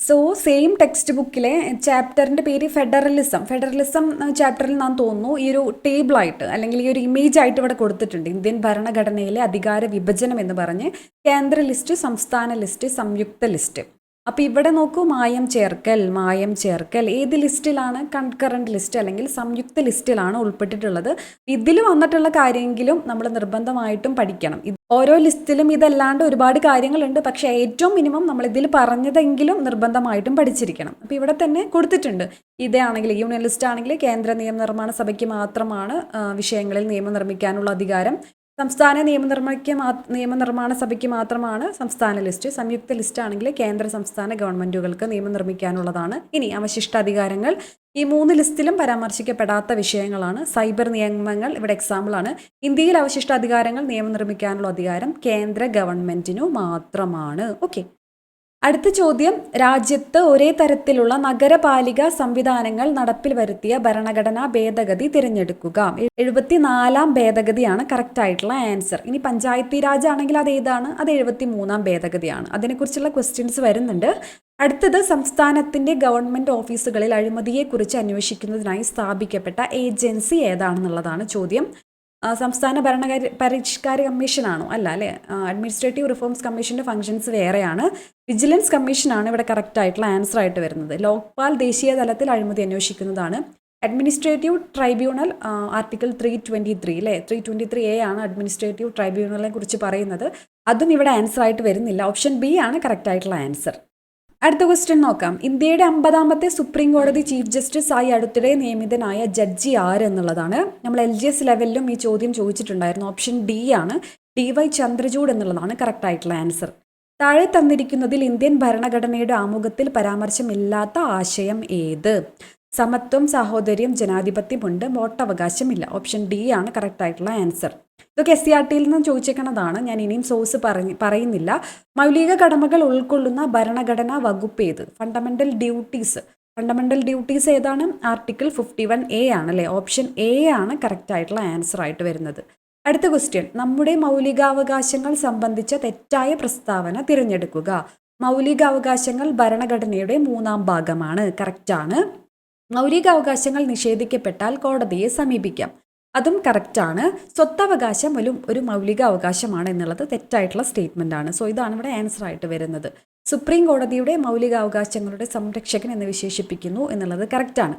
സോ സെയിം ടെക്സ്റ്റ് ബുക്കിലെ ചാപ്റ്ററിന്റെ പേര് ഫെഡറലിസം ഫെഡറലിസം ചാപ്റ്ററിൽ നാം തോന്നുന്നു ഈ ഒരു ടേബിളായിട്ട് അല്ലെങ്കിൽ ഈ ഒരു ഇമേജ് ആയിട്ട് ഇവിടെ കൊടുത്തിട്ടുണ്ട്. ഇന്ത്യൻ ഭരണഘടനയിലെ അധികാര വിഭജനം എന്ന് പറഞ്ഞ് കേന്ദ്ര ലിസ്റ്റ് സംസ്ഥാന ലിസ്റ്റ് സംയുക്ത ലിസ്റ്റ്. അപ്പോൾ ഇവിടെ നോക്കൂ മായം ചേർക്കൽ മായം ചേർക്കൽ. ഏത് ലിസ്റ്റിലാണ്? കൺകറന്റ് ലിസ്റ്റ് അല്ലെങ്കിൽ സംയുക്ത ലിസ്റ്റിലാണ് ഉൾപ്പെട്ടിട്ടുള്ളത്. ഇതിൽ വന്നിട്ടുള്ള കാര്യമെങ്കിലും നമ്മൾ നിർബന്ധമായിട്ടും പഠിക്കണം. ഓരോ ലിസ്റ്റിലും ഇതല്ലാണ്ട് ഒരുപാട് കാര്യങ്ങളുണ്ട്. പക്ഷേ ഏറ്റവും മിനിമം നമ്മൾ ഇതിൽ പറഞ്ഞതെങ്കിലും നിർബന്ധമായിട്ടും പഠിച്ചിരിക്കണം. അപ്പോൾ ഇവിടെ തന്നെ കൊടുത്തിട്ടുണ്ട്. ഇതാണെങ്കിൽ യൂണിയൻ ലിസ്റ്റ് ആണെങ്കിൽ കേന്ദ്ര നിയമനിർമ്മാണ സഭയ്ക്ക് മാത്രമാണ് വിഷയങ്ങളിൽ നിയമം നിർമ്മിക്കാനുള്ള അധികാരം. സംസ്ഥാന നിയമനിർമ്മയ്ക്ക് നിയമനിർമ്മാണ സഭയ്ക്ക് മാത്രമാണ് സംസ്ഥാന ലിസ്റ്റ്. സംയുക്ത ലിസ്റ്റ് ആണെങ്കിൽ കേന്ദ്ര സംസ്ഥാന ഗവൺമെന്റുകൾക്ക് നിയമം നിർമ്മിക്കാനുള്ളതാണ് ഇനി അവശിഷ്ട അധികാരങ്ങൾ ഈ മൂന്ന് ലിസ്റ്റിലും പരാമർശിക്കപ്പെടാത്ത വിഷയങ്ങളാണ്. സൈബർ നിയമങ്ങൾ ഇവിടെ എക്സാമ്പിളാണ് ഇന്ത്യയിൽ അവശിഷ്ട അധികാരങ്ങൾ നിയമം നിർമ്മിക്കാനുള്ള അധികാരം കേന്ദ്ര ഗവൺമെന്റിനു മാത്രമാണ്. ഓക്കെ അടുത്ത ചോദ്യം രാജ്യത്ത് ഒരേ തരത്തിലുള്ള നഗരപാലിക സംവിധാനങ്ങൾ നടപ്പിൽ വരുത്തിയ ഭരണഘടനാ ഭേദഗതി തിരഞ്ഞെടുക്കുക. എഴുപത്തിനാലാം ഭേദഗതിയാണ് കറക്റ്റ് ആയിട്ടുള്ള ആൻസർ ഇനി പഞ്ചായത്തി രാജ് ആണെങ്കിൽ അത് ഏതാണ്? അത് എഴുപത്തി മൂന്നാം ഭേദഗതിയാണ്. അതിനെക്കുറിച്ചുള്ള ക്വസ്റ്റ്യൻസ് വരുന്നുണ്ട്. അടുത്തത് സംസ്ഥാനത്തിന്റെ ഗവൺമെന്റ് ഓഫീസുകളിൽ അഴിമതിയെക്കുറിച്ച് അന്വേഷിക്കുന്നതിനായി സ്ഥാപിക്കപ്പെട്ട ഏജൻസി ഏതാണെന്നുള്ളതാണ് ചോദ്യം. സംസ്ഥാന ഭരണകാര്യ പരിഷ്കാര കമ്മീഷനാണോ? അല്ല അല്ലേ? അഡ്മിനിസ്ട്രേറ്റീവ് റിഫോംസ് കമ്മീഷന്റെ ഫംഗ്ഷൻസ് വേറെയാണ്. വിജിലൻസ് കമ്മീഷനാണ് ഇവിടെ കറക്റ്റ് ആയിട്ടുള്ള ആൻസർ ആയിട്ട് വരുന്നത്. ലോക്പാൽ ദേശീയ തലത്തിൽ അഴിമതി അന്വേഷിക്കുന്നതാണ്. Administrative tribunal article three twenty three അല്ലേ? ത്രീ ട്വന്റി ത്രീ എ ആണ് അഡ്മിനിസ്ട്രേറ്റീവ് ട്രൈബ്യൂണലിനെ കുറിച്ച് പറയുന്നത്. അതും ഇവിടെ ആൻസർ ആയിട്ട് വരുന്നില്ല. ഓപ്ഷൻ ബി ആണ് കറക്റ്റ് ആയിട്ടുള്ള ആൻസർ അടുത്ത ക്വസ്റ്റ്യൻ നോക്കാം. ഇന്ത്യയുടെ അമ്പതാമത്തെ സുപ്രീം കോടതി ചീഫ് ജസ്റ്റിസ് ആയി അടുത്തിടെ നിയമിതനായ ജഡ്ജി ആര് എന്നുള്ളതാണ് നമ്മൾ എൽ ജി എസ് ലെവലിലും ഈ ചോദ്യം ചോദിച്ചിട്ടുണ്ടായിരുന്നു. ഓപ്ഷൻ ഡി ആണ്. ഡി വൈ ചന്ദ്രചൂഡ് എന്നുള്ളതാണ് കറക്റ്റ് ആയിട്ടുള്ള ആൻസർ താഴെ തന്നിരിക്കുന്നതിൽ ഇന്ത്യൻ ഭരണഘടനയുടെ ആമുഖത്തിൽ പരാമർശമില്ലാത്ത ആശയം ഏത്? സമത്വം സാഹോദര്യം ജനാധിപത്യമുണ്ട് വോട്ടവകാശമില്ല. ഓപ്ഷൻ ഡി ആണ് കറക്റ്റ് ആയിട്ടുള്ള ആൻസർ ഇതൊക്കെ എസ് സി ആർ ടിയിൽ നിന്ന് ചോദിച്ചേക്കുന്നതാണ് ഞാൻ ഇനിയും സോഴ്സ് പറഞ്ഞ് പറയുന്നില്ല. മൗലിക കടമകൾ ഉൾക്കൊള്ളുന്ന ഭരണഘടനാ വകുപ്പ് ഏത്? ഫണ്ടമെന്റൽ ഡ്യൂട്ടീസ് ഫണ്ടമെന്റൽ ഡ്യൂട്ടീസ് ഏതാണ്? ആർട്ടിക്കിൾ ഫിഫ്റ്റി വൺ എ ആണ് അല്ലേ ഓപ്ഷൻ എ ആണ് കറക്റ്റ് ആയിട്ടുള്ള ആൻസർ ആയിട്ട് വരുന്നത്. അടുത്ത ക്വസ്റ്റ്യൻ നമ്മുടെ മൗലികാവകാശങ്ങൾ സംബന്ധിച്ച തെറ്റായ പ്രസ്താവന തിരഞ്ഞെടുക്കുക. മൗലികാവകാശങ്ങൾ ഭരണഘടനയുടെ മൂന്നാം ഭാഗമാണ്. കറക്റ്റാണ് മൗലികാവകാശങ്ങൾ നിഷേധിക്കപ്പെട്ടാൽ കോടതിയെ സമീപിക്കാം. അതും കറക്റ്റാണ്. സ്വത്തവകാശം ഒരു ഒരു മൗലിക അവകാശമാണ് എന്നുള്ളത് തെറ്റായിട്ടുള്ള സ്റ്റേറ്റ്മെന്റ് ആണ് സോ ഇതാണ് ഇവിടെ ആൻസർ ആയിട്ട് വരുന്നത്. സുപ്രീം കോടതിയുടെ മൗലികാവകാശങ്ങളുടെ സംരക്ഷകൻ എന്ന് വിശേഷിപ്പിക്കുന്നു എന്നുള്ളത് കറക്റ്റാണ്.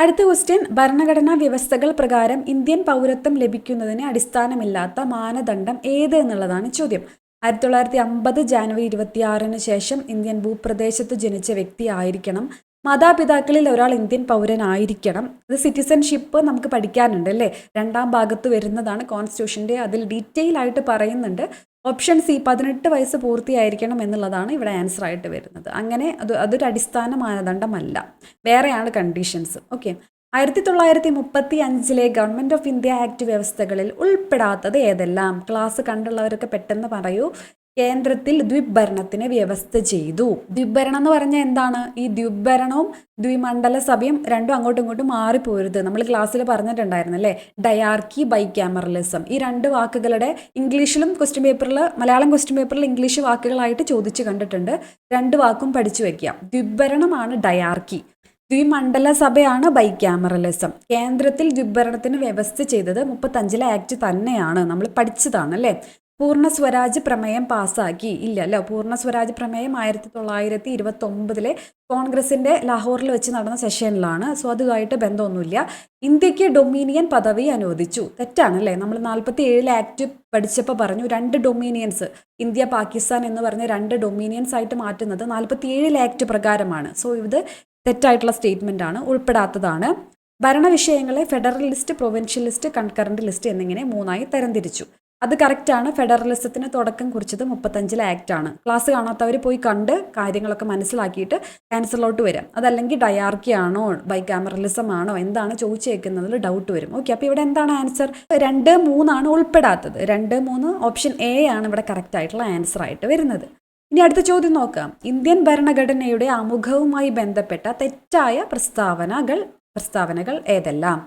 അടുത്ത ക്വസ്റ്റ്യൻ ഭരണഘടനാ വ്യവസ്ഥകൾ പ്രകാരം ഇന്ത്യൻ പൗരത്വം ലഭിക്കുന്നതിന് അടിസ്ഥാനമില്ലാത്ത മാനദണ്ഡം ഏത് എന്നുള്ളതാണ് ചോദ്യം. ആയിരത്തി തൊള്ളായിരത്തി അമ്പത് ജാനുവരി ഇരുപത്തിയാറിന് ശേഷം ഇന്ത്യൻ ഭൂപ്രദേശത്ത് ജനിച്ച വ്യക്തി ആയിരിക്കണം. മാതാപിതാക്കളിൽ ഒരാൾ ഇന്ത്യൻ പൗരനായിരിക്കണം. ഇത് സിറ്റിസൺഷിപ്പ് നമുക്ക് പഠിക്കാനുണ്ട് അല്ലേ? രണ്ടാം ഭാഗത്ത് വരുന്നതാണ് കോൺസ്റ്റിറ്റ്യൂഷന്റെ അതിൽ ഡീറ്റെയിൽ ആയിട്ട് പറയുന്നുണ്ട്. ഓപ്ഷൻ സി പതിനെട്ട് വയസ്സ് പൂർത്തിയായിരിക്കണം എന്നുള്ളതാണ് ഇവിടെ ആൻസർ ആയിട്ട് വരുന്നത്. അങ്ങനെ അത് അതൊരു അടിസ്ഥാന മാനദണ്ഡമല്ല. വേറെയാണ് കണ്ടീഷൻസ് ഓക്കെ ആയിരത്തി തൊള്ളായിരത്തി മുപ്പത്തി അഞ്ചിലെ ഗവൺമെന്റ് ഓഫ് ഇന്ത്യ ആക്ട് വ്യവസ്ഥകളിൽ ഉൾപ്പെടാത്തത് ഏതെല്ലാം? ക്ലാസ് കണ്ടുള്ളവരൊക്കെ പെട്ടെന്ന് പറയൂ. കേന്ദ്രത്തിൽ ദ്വിഭരണത്തിന് വ്യവസ്ഥ ചെയ്തു. ദ്വിഭരണം എന്ന് പറഞ്ഞാൽ എന്താണ്? ഈ ദ്വിഭരണവും ദ്വിമണ്ഡല സഭയും രണ്ടും അങ്ങോട്ടും ഇങ്ങോട്ടും മാറിപ്പോരുത്. നമ്മൾ ക്ലാസ്സിൽ പറഞ്ഞിട്ടുണ്ടായിരുന്നു അല്ലേ? ഡയാർക്കി ബൈ ക്യാമറലിസം ഈ രണ്ട് വാക്കുകളുടെ ഇംഗ്ലീഷിലും ക്വസ്റ്റ്യൻ പേപ്പറിൽ മലയാളം ക്വസ്റ്റ്യൻ പേപ്പറിൽ ഇംഗ്ലീഷ് വാക്കുകളായിട്ട് ചോദിച്ചു കണ്ടിട്ടുണ്ട്. രണ്ട് വാക്കും പഠിച്ചു വെക്കുക ദ്വിഭരണമാണ് ഡയാർക്കി. ദ്വിമണ്ഡല സഭയാണ് ബൈക്യാമറലിസം. കേന്ദ്രത്തിൽ ദ്വിഭരണത്തിന് വ്യവസ്ഥ ചെയ്തത് മുപ്പത്തഞ്ചിലെ ആക്ട് തന്നെയാണ്. നമ്മൾ പഠിച്ചതാണ് അല്ലേ? പൂർണ സ്വരാജ് പ്രമേയം പാസ്സാക്കി. ഇല്ല അല്ലോ പൂർണ സ്വരാജ് പ്രമേയം ആയിരത്തി തൊള്ളായിരത്തി ഇരുപത്തി ഒമ്പതിലെ കോൺഗ്രസിന്റെ ലാഹോറിൽ വെച്ച് നടന്ന സെഷനിലാണ്. സോ അതുമായിട്ട് ബന്ധമൊന്നുമില്ല. ഇന്ത്യയ്ക്ക് ഡൊമീനിയൻ പദവി അനുവദിച്ചു. തെറ്റാണല്ലേ? നമ്മൾ നാൽപ്പത്തി ഏഴിലെ ആക്ട് പഠിച്ചപ്പോൾ പറഞ്ഞു രണ്ട് ഡൊമീനിയൻസ് ഇന്ത്യ പാകിസ്ഥാൻ എന്ന് പറഞ്ഞ രണ്ട് ഡൊമീനിയൻസ് ആയിട്ട് മാറ്റുന്നത് നാൽപ്പത്തി ഏഴിലെ ആക്ട് പ്രകാരമാണ്. സോ ഇത് തെറ്റായിട്ടുള്ള സ്റ്റേറ്റ്മെന്റ് ആണ് ഉൾപ്പെടാത്തതാണ്. ഭരണവിഷയങ്ങളെ പ്രൊവിൻഷ്യൽ ലിസ്റ്റ് കൺകറന്റ് ലിസ്റ്റ് എന്നിങ്ങനെ മൂന്നായി തരംതിരിച്ചു. അത് കറക്റ്റാണ് ഫെഡറലിസത്തിന് തുടക്കം കുറിച്ചത് മുപ്പത്തഞ്ചിലെ ആണ്. ക്ലാസ് കാണാത്തവർ പോയി കണ്ട് കാര്യങ്ങളൊക്കെ മനസ്സിലാക്കിയിട്ട് ആൻസറിലോട്ട് വരാം. അതല്ലെങ്കിൽ ഡയാർക്കി ആണോ ബൈക്യാമറലിസം ആണോ എന്താണ് ചോദിച്ചേക്കുന്നതിൽ ഡൗട്ട് വരും. ഓക്കെ അപ്പോൾ ഇവിടെ എന്താണ് ആൻസർ രണ്ട് മൂന്നാണ് ഉൾപ്പെടാത്തത്. രണ്ട് മൂന്ന് ഓപ്ഷൻ എ ആണ് ഇവിടെ കറക്റ്റ് ആയിട്ടുള്ള ആൻസർ ആയിട്ട് വരുന്നത്. ഇനി അടുത്ത ചോദ്യം നോക്കാം. ഇന്ത്യൻ ഭരണഘടനയുടെ ആമുഖവുമായി ബന്ധപ്പെട്ട തെറ്റായ പ്രസ്താവനകൾ പ്രസ്താവനകൾ ഏതെല്ലാം?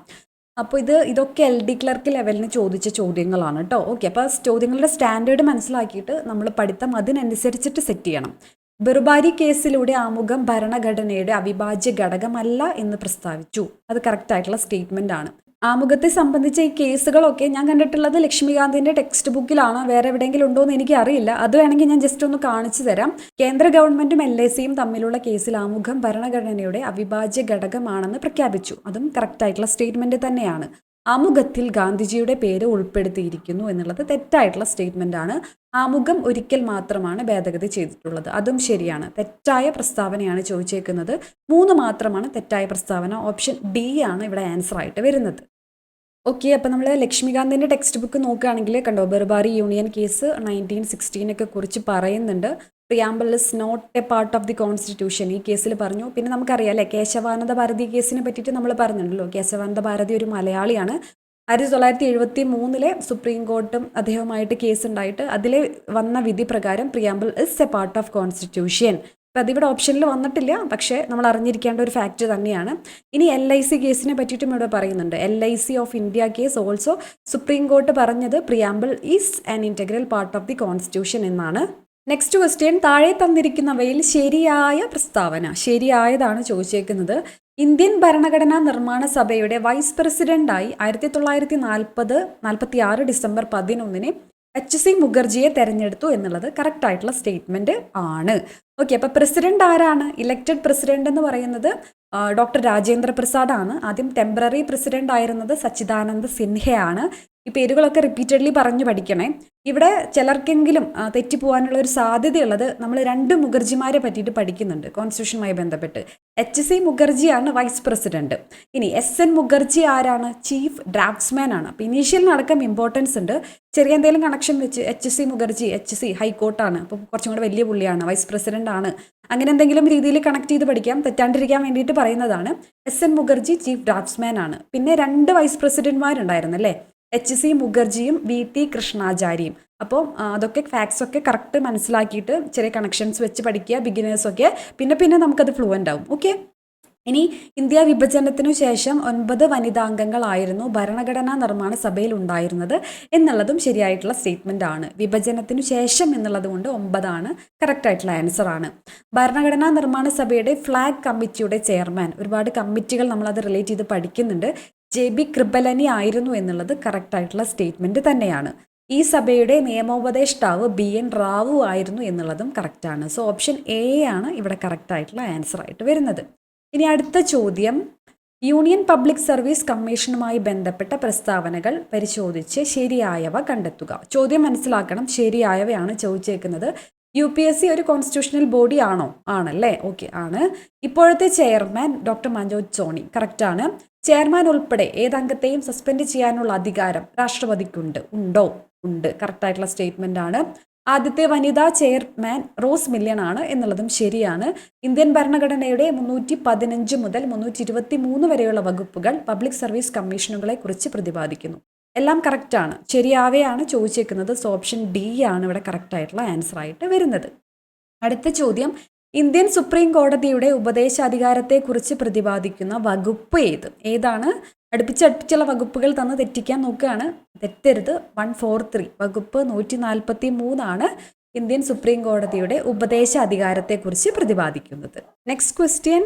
അപ്പോൾ ഇത് ഇതൊക്കെ എൽ ഡി ക്ലർക്ക് ലെവലിന് ചോദിച്ച ചോദ്യങ്ങളാണ് കേട്ടോ ഓക്കെ അപ്പോൾ ചോദ്യങ്ങളുടെ സ്റ്റാൻഡേർഡ് മനസ്സിലാക്കിയിട്ട് നമ്മൾ പഠിത്തം അതിനനുസരിച്ചിട്ട് സെറ്റ് ചെയ്യണം. ബെറുബാരി കേസിലൂടെ ആമുഖം ഭരണഘടനയുടെ അവിഭാജ്യ ഘടകമല്ല എന്ന് പ്രസ്താവിച്ചു. അത് കറക്റ്റ് ആയിട്ടുള്ള സ്റ്റേറ്റ്മെന്റ് ആണ്. ആമുഖത്തെ സംബന്ധിച്ച ഈ കേസുകളൊക്കെ ഞാൻ കണ്ടിട്ടുള്ളത് ലക്ഷ്മികാന്തിന്റെ ടെക്സ്റ്റ് ബുക്കിലാണ് വേറെ എവിടെയെങ്കിലും ഉണ്ടോ എന്ന് എനിക്ക് അറിയില്ല. അത് വേണമെങ്കിൽ ഞാൻ ജസ്റ്റ് ഒന്ന് കാണിച്ചു തരാം. കേന്ദ്ര ഗവൺമെന്റും എൽ ഐ സിയും തമ്മിലുള്ള കേസിൽ ആമുഖം ഭരണഘടനയുടെ അവിഭാജ്യ ഘടകമാണെന്ന് പ്രഖ്യാപിച്ചു. അതും കറക്റ്റ് ആയിട്ടുള്ള സ്റ്റേറ്റ്മെന്റ് തന്നെയാണ്. ആമുഖത്തിൽ ഗാന്ധിജിയുടെ പേര് ഉൾപ്പെടുത്തിയിരിക്കുന്നു എന്നുള്ളത് തെറ്റായിട്ടുള്ള സ്റ്റേറ്റ്മെന്റ് ആണ്. ആമുഖം ഒരിക്കൽ മാത്രമാണ് ഭേദഗതി ചെയ്തിട്ടുള്ളത്. അതും ശരിയാണ്. തെറ്റായ പ്രസ്താവനയാണ് ചോദിച്ചേക്കുന്നത്. മൂന്ന് മാത്രമാണ് തെറ്റായ പ്രസ്താവന. ഓപ്ഷൻ ഡി ആണ് ഇവിടെ ആൻസർ ആയിട്ട് വരുന്നത്. ഓക്കെ അപ്പോൾ നമ്മൾ ലക്ഷ്മികാന്തിന്റെ ടെക്സ്റ്റ് ബുക്ക് നോക്കുകയാണെങ്കിൽ കണ്ടോ ബെർബാറി യൂണിയൻ കേസ് നയന്റീൻ സിക്സ്റ്റീനൊക്കെ കുറിച്ച് പറയുന്നുണ്ട്. Preamble is not a part of the constitution ഈ കേസിൽ പറഞ്ഞു. പിന്നെ നമുക്കറിയാം അല്ലേ കേശവാനന്ദ ഭാരതി കേസിനെ പറ്റിയിട്ട് നമ്മൾ പറഞ്ഞിട്ടുണ്ടല്ലോ. കേശവാനന്ദ ഭാരതി ഒരു മലയാളിയാണ്. ആയിരത്തി തൊള്ളായിരത്തി എഴുപത്തി മൂന്നിലെ സുപ്രീം കോർട്ടും അദ്ദേഹവുമായിട്ട് കേസ് ഉണ്ടായിട്ട് അതിലെ വന്ന വിധി പ്രകാരം preamble is a part of constitution അപ്പം അതിവിടെ ഓപ്ഷനിൽ വന്നിട്ടില്ല. പക്ഷേ നമ്മൾ അറിഞ്ഞിരിക്കേണ്ട ഒരു ഫാക്റ്റ് തന്നെയാണ്. ഇനി എൽ ഐ സി കേസിനെ പറ്റിയിട്ടും ഇവിടെ പറയുന്നുണ്ട്. L I C of India case also supreme court പറഞ്ഞത് preamble is an integral part of the constitution എന്നാണ്. നെക്സ്റ്റ് ക്വസ്റ്റ്യൻ താഴെ തന്നിരിക്കുന്നവയിൽ ശരിയായ പ്രസ്താവന ശരിയായതാണ് ചോദിച്ചേക്കുന്നത്. ഇന്ത്യൻ ഭരണഘടനാ നിർമ്മാണ സഭയുടെ വൈസ് പ്രസിഡന്റായി ആയിരത്തി തൊള്ളായിരത്തി നാൽപ്പത് നാൽപ്പത്തി ആറ് ഡിസംബർ പതിനൊന്നിന് എച്ച് സി മുഖർജിയെ തെരഞ്ഞെടുത്തു എന്നുള്ളത് കറക്റ്റ് ആയിട്ടുള്ള സ്റ്റേറ്റ്മെന്റ് ആണ്. ഓക്കെ അപ്പൊ പ്രസിഡന്റ് ആരാണ്? ഇലക്റ്റഡ് പ്രസിഡന്റ് എന്ന് പറയുന്നത് ഡോക്ടർ രാജേന്ദ്ര പ്രസാദ് ആണ്. ആദ്യം ടെമ്പററി പ്രസിഡന്റ് ആയിരുന്നത് സച്ചിദാനന്ദ് സിൻഹയാണ്. ഈ പേരുകളൊക്കെ റിപ്പീറ്റഡ്ലി പറഞ്ഞു പഠിക്കണേ. ഇവിടെ ചിലർക്കെങ്കിലും തെറ്റിപ്പോവാനുള്ള ഒരു സാധ്യതയുള്ളത് നമ്മൾ രണ്ട് മുഖർജിമാരെ പറ്റിയിട്ട് പഠിക്കുന്നുണ്ട് കോൺസ്റ്റിറ്റ്യൂഷനുമായി ബന്ധപ്പെട്ട്. എച്ച് സി മുഖർജിയാണ് വൈസ് പ്രസിഡന്റ് ഇനി എസ് എൻ മുഖർജി ആരാണ്? ചീഫ് ഡ്രാഫ്റ്റ്സ്മാൻ ആണ്. അപ്പോൾ ഇനീഷ്യലിനടക്കം ഇമ്പോർട്ടൻസ് ഉണ്ട്. ചെറിയ എന്തെങ്കിലും കണക്ഷൻ വെച്ച് H C Mukherjee H C ഹൈക്കോർട്ടാണ് അപ്പോൾ കുറച്ചും കൂടെ വലിയ പുള്ളിയാണ് വൈസ് പ്രസിഡന്റ് ആണ്. അങ്ങനെ എന്തെങ്കിലും രീതിയിൽ കണക്ട് ചെയ്ത് പഠിക്കാം തെറ്റാണ്ടിരിക്കാൻ വേണ്ടിയിട്ട് പറയുന്നതാണ്. S N Mukherjee chief draftsman ആണ്. പിന്നെ രണ്ട് വൈസ് പ്രസിഡന്റ്മാരുണ്ടായിരുന്നു അല്ലേ? എച്ച് സി മുഖർജിയും വി ടി കൃഷ്ണാചാരിയും. അപ്പോൾ അതൊക്കെ ഫാക്ട്സ് ഒക്കെ കറക്റ്റ് മനസ്സിലാക്കിയിട്ട് ചെറിയ കണക്ഷൻസ് വെച്ച് പഠിക്കുക ബിഗിനേഴ്സൊക്കെ പിന്നെ പിന്നെ നമുക്കത് ഫ്ലുവന്റ് ആവും. ഓക്കെ ഇനി ഇന്ത്യ വിഭജനത്തിനു ശേഷം ഒൻപത് വനിതാംഗങ്ങളായിരുന്നു ഭരണഘടനാ നിർമ്മാണ സഭയിൽ ഉണ്ടായിരുന്നത് എന്നുള്ളതും ശരിയായിട്ടുള്ള സ്റ്റേറ്റ്മെന്റ് ആണ്. വിഭജനത്തിനു ശേഷം എന്നുള്ളത് കൊണ്ട് ഒമ്പതാണ് കറക്റ്റ് ആയിട്ടുള്ള ആൻസർ ആണ്. ഭരണഘടനാ നിർമ്മാണ സഭയുടെ ഫ്ലാഗ് കമ്മിറ്റിയുടെ ചെയർമാൻ ഒരുപാട് കമ്മിറ്റികൾ നമ്മളത് റിലേറ്റ് ചെയ്ത് പഠിക്കുന്നുണ്ട്. ജെ ബി കൃപലനി ആയിരുന്നു എന്നുള്ളത് കറക്റ്റ് ആയിട്ടുള്ള സ്റ്റേറ്റ്മെന്റ് തന്നെയാണ്. ഈ സഭയുടെ നിയമോപദേഷ്ടാവ് ബി എൻ റാവു ആയിരുന്നു എന്നുള്ളതും കറക്റ്റാണ് സോ ഓപ്ഷൻ എ ആണ് ഇവിടെ കറക്റ്റ് ആയിട്ടുള്ള ആൻസർ ആയിട്ട് വരുന്നത്. ഇനി അടുത്ത ചോദ്യം. യൂണിയൻ പബ്ലിക് സർവീസ് കമ്മീഷനുമായി ബന്ധപ്പെട്ട പ്രസ്താവനകൾ പരിശോധിച്ച് ശരിയായവ കണ്ടെത്തുക. ചോദ്യം മനസ്സിലാക്കണം ശരിയായവയാണ് ചോദിച്ചേക്കുന്നത്. യു പി എസ് സി ഒരു കോൺസ്റ്റിറ്റ്യൂഷണൽ ബോഡി ആണോ? ആണല്ലേ? ഓക്കെ ആണ്. ഇപ്പോഴത്തെ chairman doctor Manoj Soni correct ആണ്. ചെയർമാൻ ഉൾപ്പെടെ ഏതംഗത്തെയും സസ്പെൻഡ് ചെയ്യാനുള്ള അധികാരം രാഷ്ട്രപതിക്കുണ്ട്. ഉണ്ടോ? ഉണ്ട്. കറക്റ്റ് ആയിട്ടുള്ള സ്റ്റേറ്റ്മെന്റ് ആണ്. ആദ്യത്തെ വനിതാ ചെയർമാൻ റോസ് മില്യൺ ആണ് എന്നുള്ളതും ശരിയാണ്. ഇന്ത്യൻ ഭരണഘടനയുടെ മുന്നൂറ്റി പതിനഞ്ച് മുതൽ മുന്നൂറ്റി ഇരുപത്തി മൂന്ന് വരെയുള്ള വകുപ്പുകൾ പബ്ലിക് സർവീസ് കമ്മീഷനുകളെ കുറിച്ച് പ്രതിപാദിക്കുന്നു. എല്ലാം കറക്റ്റാണ് ശരിയാവെയാണ് ചോദിച്ചേക്കുന്നത്. സോ ഓപ്ഷൻ ഡി ആണ് ഇവിടെ കറക്റ്റ് ആയിട്ടുള്ള ആൻസർ ആയിട്ട് വരുന്നത്. അടുത്ത ചോദ്യം ഇന്ത്യൻ സുപ്രീം കോടതിയുടെ ഉപദേശാധികാരത്തെക്കുറിച്ച് പ്രതിപാദിക്കുന്ന വകുപ്പ് ഏത്? ഏതാണ്? അടുപ്പിച്ചടുപ്പിച്ചുള്ള വകുപ്പുകൾ തന്ന് തെറ്റിക്കാൻ നോക്കുകയാണ്. തെറ്റരുത്. One four three. വകുപ്പ് നൂറ്റി നാൽപ്പത്തി മൂന്നാണ് ഇന്ത്യൻ സുപ്രീം കോടതിയുടെ ഉപദേശാധികാരത്തെക്കുറിച്ച് പ്രതിപാദിക്കുന്നത്. നെക്സ്റ്റ് ക്വസ്റ്റ്യൻ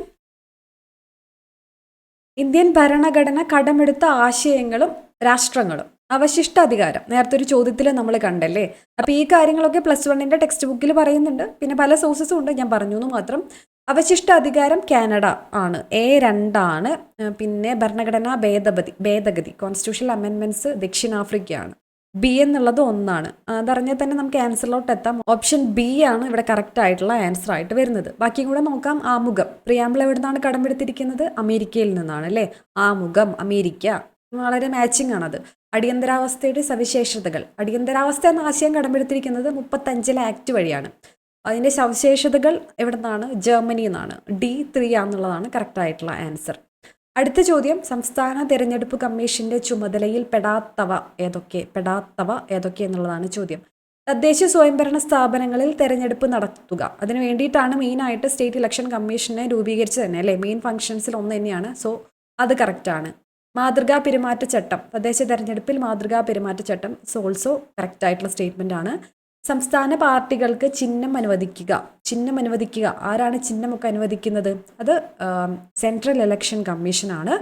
ഇന്ത്യൻ ഭരണഘടന കടമെടുത്ത ആശയങ്ങളും രാഷ്ട്രങ്ങളും. അവശിഷ്ട അധികാരം നേരത്തെ ഒരു ചോദ്യത്തിൽ നമ്മൾ കണ്ടല്ലേ? അപ്പോൾ ഈ കാര്യങ്ങളൊക്കെ പ്ലസ് വണ്ണിന്റെ ടെക്സ്റ്റ് ബുക്കിൽ പറയുന്നുണ്ട്. പിന്നെ പല സോഴ്സസും ഉണ്ട്. ഞാൻ പറഞ്ഞു എന്ന് മാത്രം. അവശിഷ്ട അധികാരം കാനഡ ആണ്. എ രണ്ടാണ്. പിന്നെ ഭരണഘടനാ ഭേദഗതി ഭേദഗതി കോൺസ്റ്റിറ്റ്യൂഷണൽ അമെൻമെന്റ്സ് ദക്ഷിണാഫ്രിക്കയാണ്. ബി എന്നുള്ളത് ഒന്നാണ്. അതറിഞ്ഞാൽ തന്നെ നമുക്ക് ആൻസറിലോട്ട് എത്താം. ഓപ്ഷൻ ബി ആണ് ഇവിടെ കറക്റ്റ് ആയിട്ടുള്ള ആൻസർ ആയിട്ട് വരുന്നത്. ബാക്കിയും കൂടെ നോക്കാം. ആമുഖം. പ്രിയാമ്പിൾ എവിടെ നിന്നാണ് കടമെടുത്തിരിക്കുന്നത്? അമേരിക്കയിൽ നിന്നാണ് അല്ലേ? ആമുഖം അമേരിക്ക. വളരെ മാച്ചിങ് ആണത്. അടിയന്തരാവസ്ഥയുടെ സവിശേഷതകൾ. അടിയന്തരാവസ്ഥ എന്ന ആശയം കടമെടുത്തിരിക്കുന്നത് മുപ്പത്തഞ്ചിലെ ആക്ട് വഴിയാണ്. അതിന്റെ സവിശേഷതകൾ എവിടെ നിന്നാണ് ജർമ്മനിയിൽ നിന്നാണ് ഡി ത്രീ ആണെന്നുള്ളതാണ് കറക്റ്റ് ആയിട്ടുള്ള ആൻസർ. അടുത്ത ചോദ്യം സംസ്ഥാന തിരഞ്ഞെടുപ്പ് കമ്മീഷന്റെ ചുമതലയിൽ പെടാത്തവ ഏതൊക്കെ? പെടാത്തവ ഏതൊക്കെ എന്നുള്ളതാണ് ചോദ്യം. തദ്ദേശ സ്വയംഭരണ സ്ഥാപനങ്ങളിൽ തെരഞ്ഞെടുപ്പ് നടത്തുക. അതിന് വേണ്ടിയിട്ടാണ് മെയിനായിട്ട് സ്റ്റേറ്റ് ഇലക്ഷൻ കമ്മീഷനെ രൂപീകരിച്ചത് തന്നെ അല്ലേ? മെയിൻ ഫംഗ്ഷൻസിൽ ഒന്ന് തന്നെയാണ്. സോ അത് കറക്റ്റാണ്. മാതൃകാ പെരുമാറ്റച്ചട്ടം തദ്ദേശ തെരഞ്ഞെടുപ്പിൽ മാതൃകാ പെരുമാറ്റച്ചട്ടം ഇസ് ഓൾസോ കറക്റ്റ് ആയിട്ടുള്ള സ്റ്റേറ്റ്മെന്റ് ആണ്. സംസ്ഥാന പാർട്ടികൾക്ക് ചിഹ്നം അനുവദിക്കുക. ചിഹ്നം അനുവദിക്കുക. ആരാണ് ചിഹ്നമൊക്കെ അനുവദിക്കുന്നത്? അത് സെൻട്രൽ ഇലക്ഷൻ കമ്മീഷനാണ്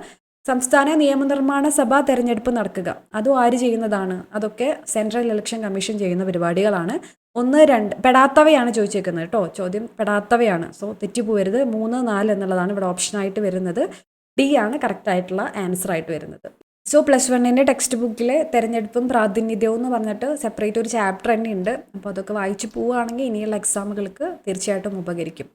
സംസ്ഥാന നിയമനിർമ്മാണ സഭ തെരഞ്ഞെടുപ്പ് നടക്കുക. അതും ആര് ചെയ്യുന്നതാണ്? അതൊക്കെ സെൻട്രൽ ഇലക്ഷൻ കമ്മീഷൻ ചെയ്യുന്ന പരിപാടികളാണ്. ഒന്ന് രണ്ട് പെടാത്തവയാണ് ചോദിച്ചേക്കുന്നത് കേട്ടോ ചോദ്യം പെടാത്തവയാണ്. സോ തെറ്റിപ്പോരുത് മൂന്ന് നാല് എന്നുള്ളതാണ് ഇവിടെ ഓപ്ഷനായിട്ട് വരുന്നത്. ഡി ആണ് കറക്റ്റ് ആയിട്ടുള്ള ആൻസർ ആയിട്ട് വരുന്നത്. സോ പ്ലസ് വണ്ണിന്റെ ടെക്സ്റ്റ് ബുക്കിലെ തെരഞ്ഞെടുപ്പും പ്രാതിനിധ്യവും എന്ന് പറഞ്ഞിട്ട് സെപ്പറേറ്റ് ഒരു ചാപ്റ്റർ തന്നെ ഉണ്ട്. അപ്പോൾ അതൊക്കെ വായിച്ചു പോവുകയാണെങ്കിൽ ഇനിയുള്ള എക്സാമുകൾക്ക് തീർച്ചയായിട്ടും ഉപകരിക്കും.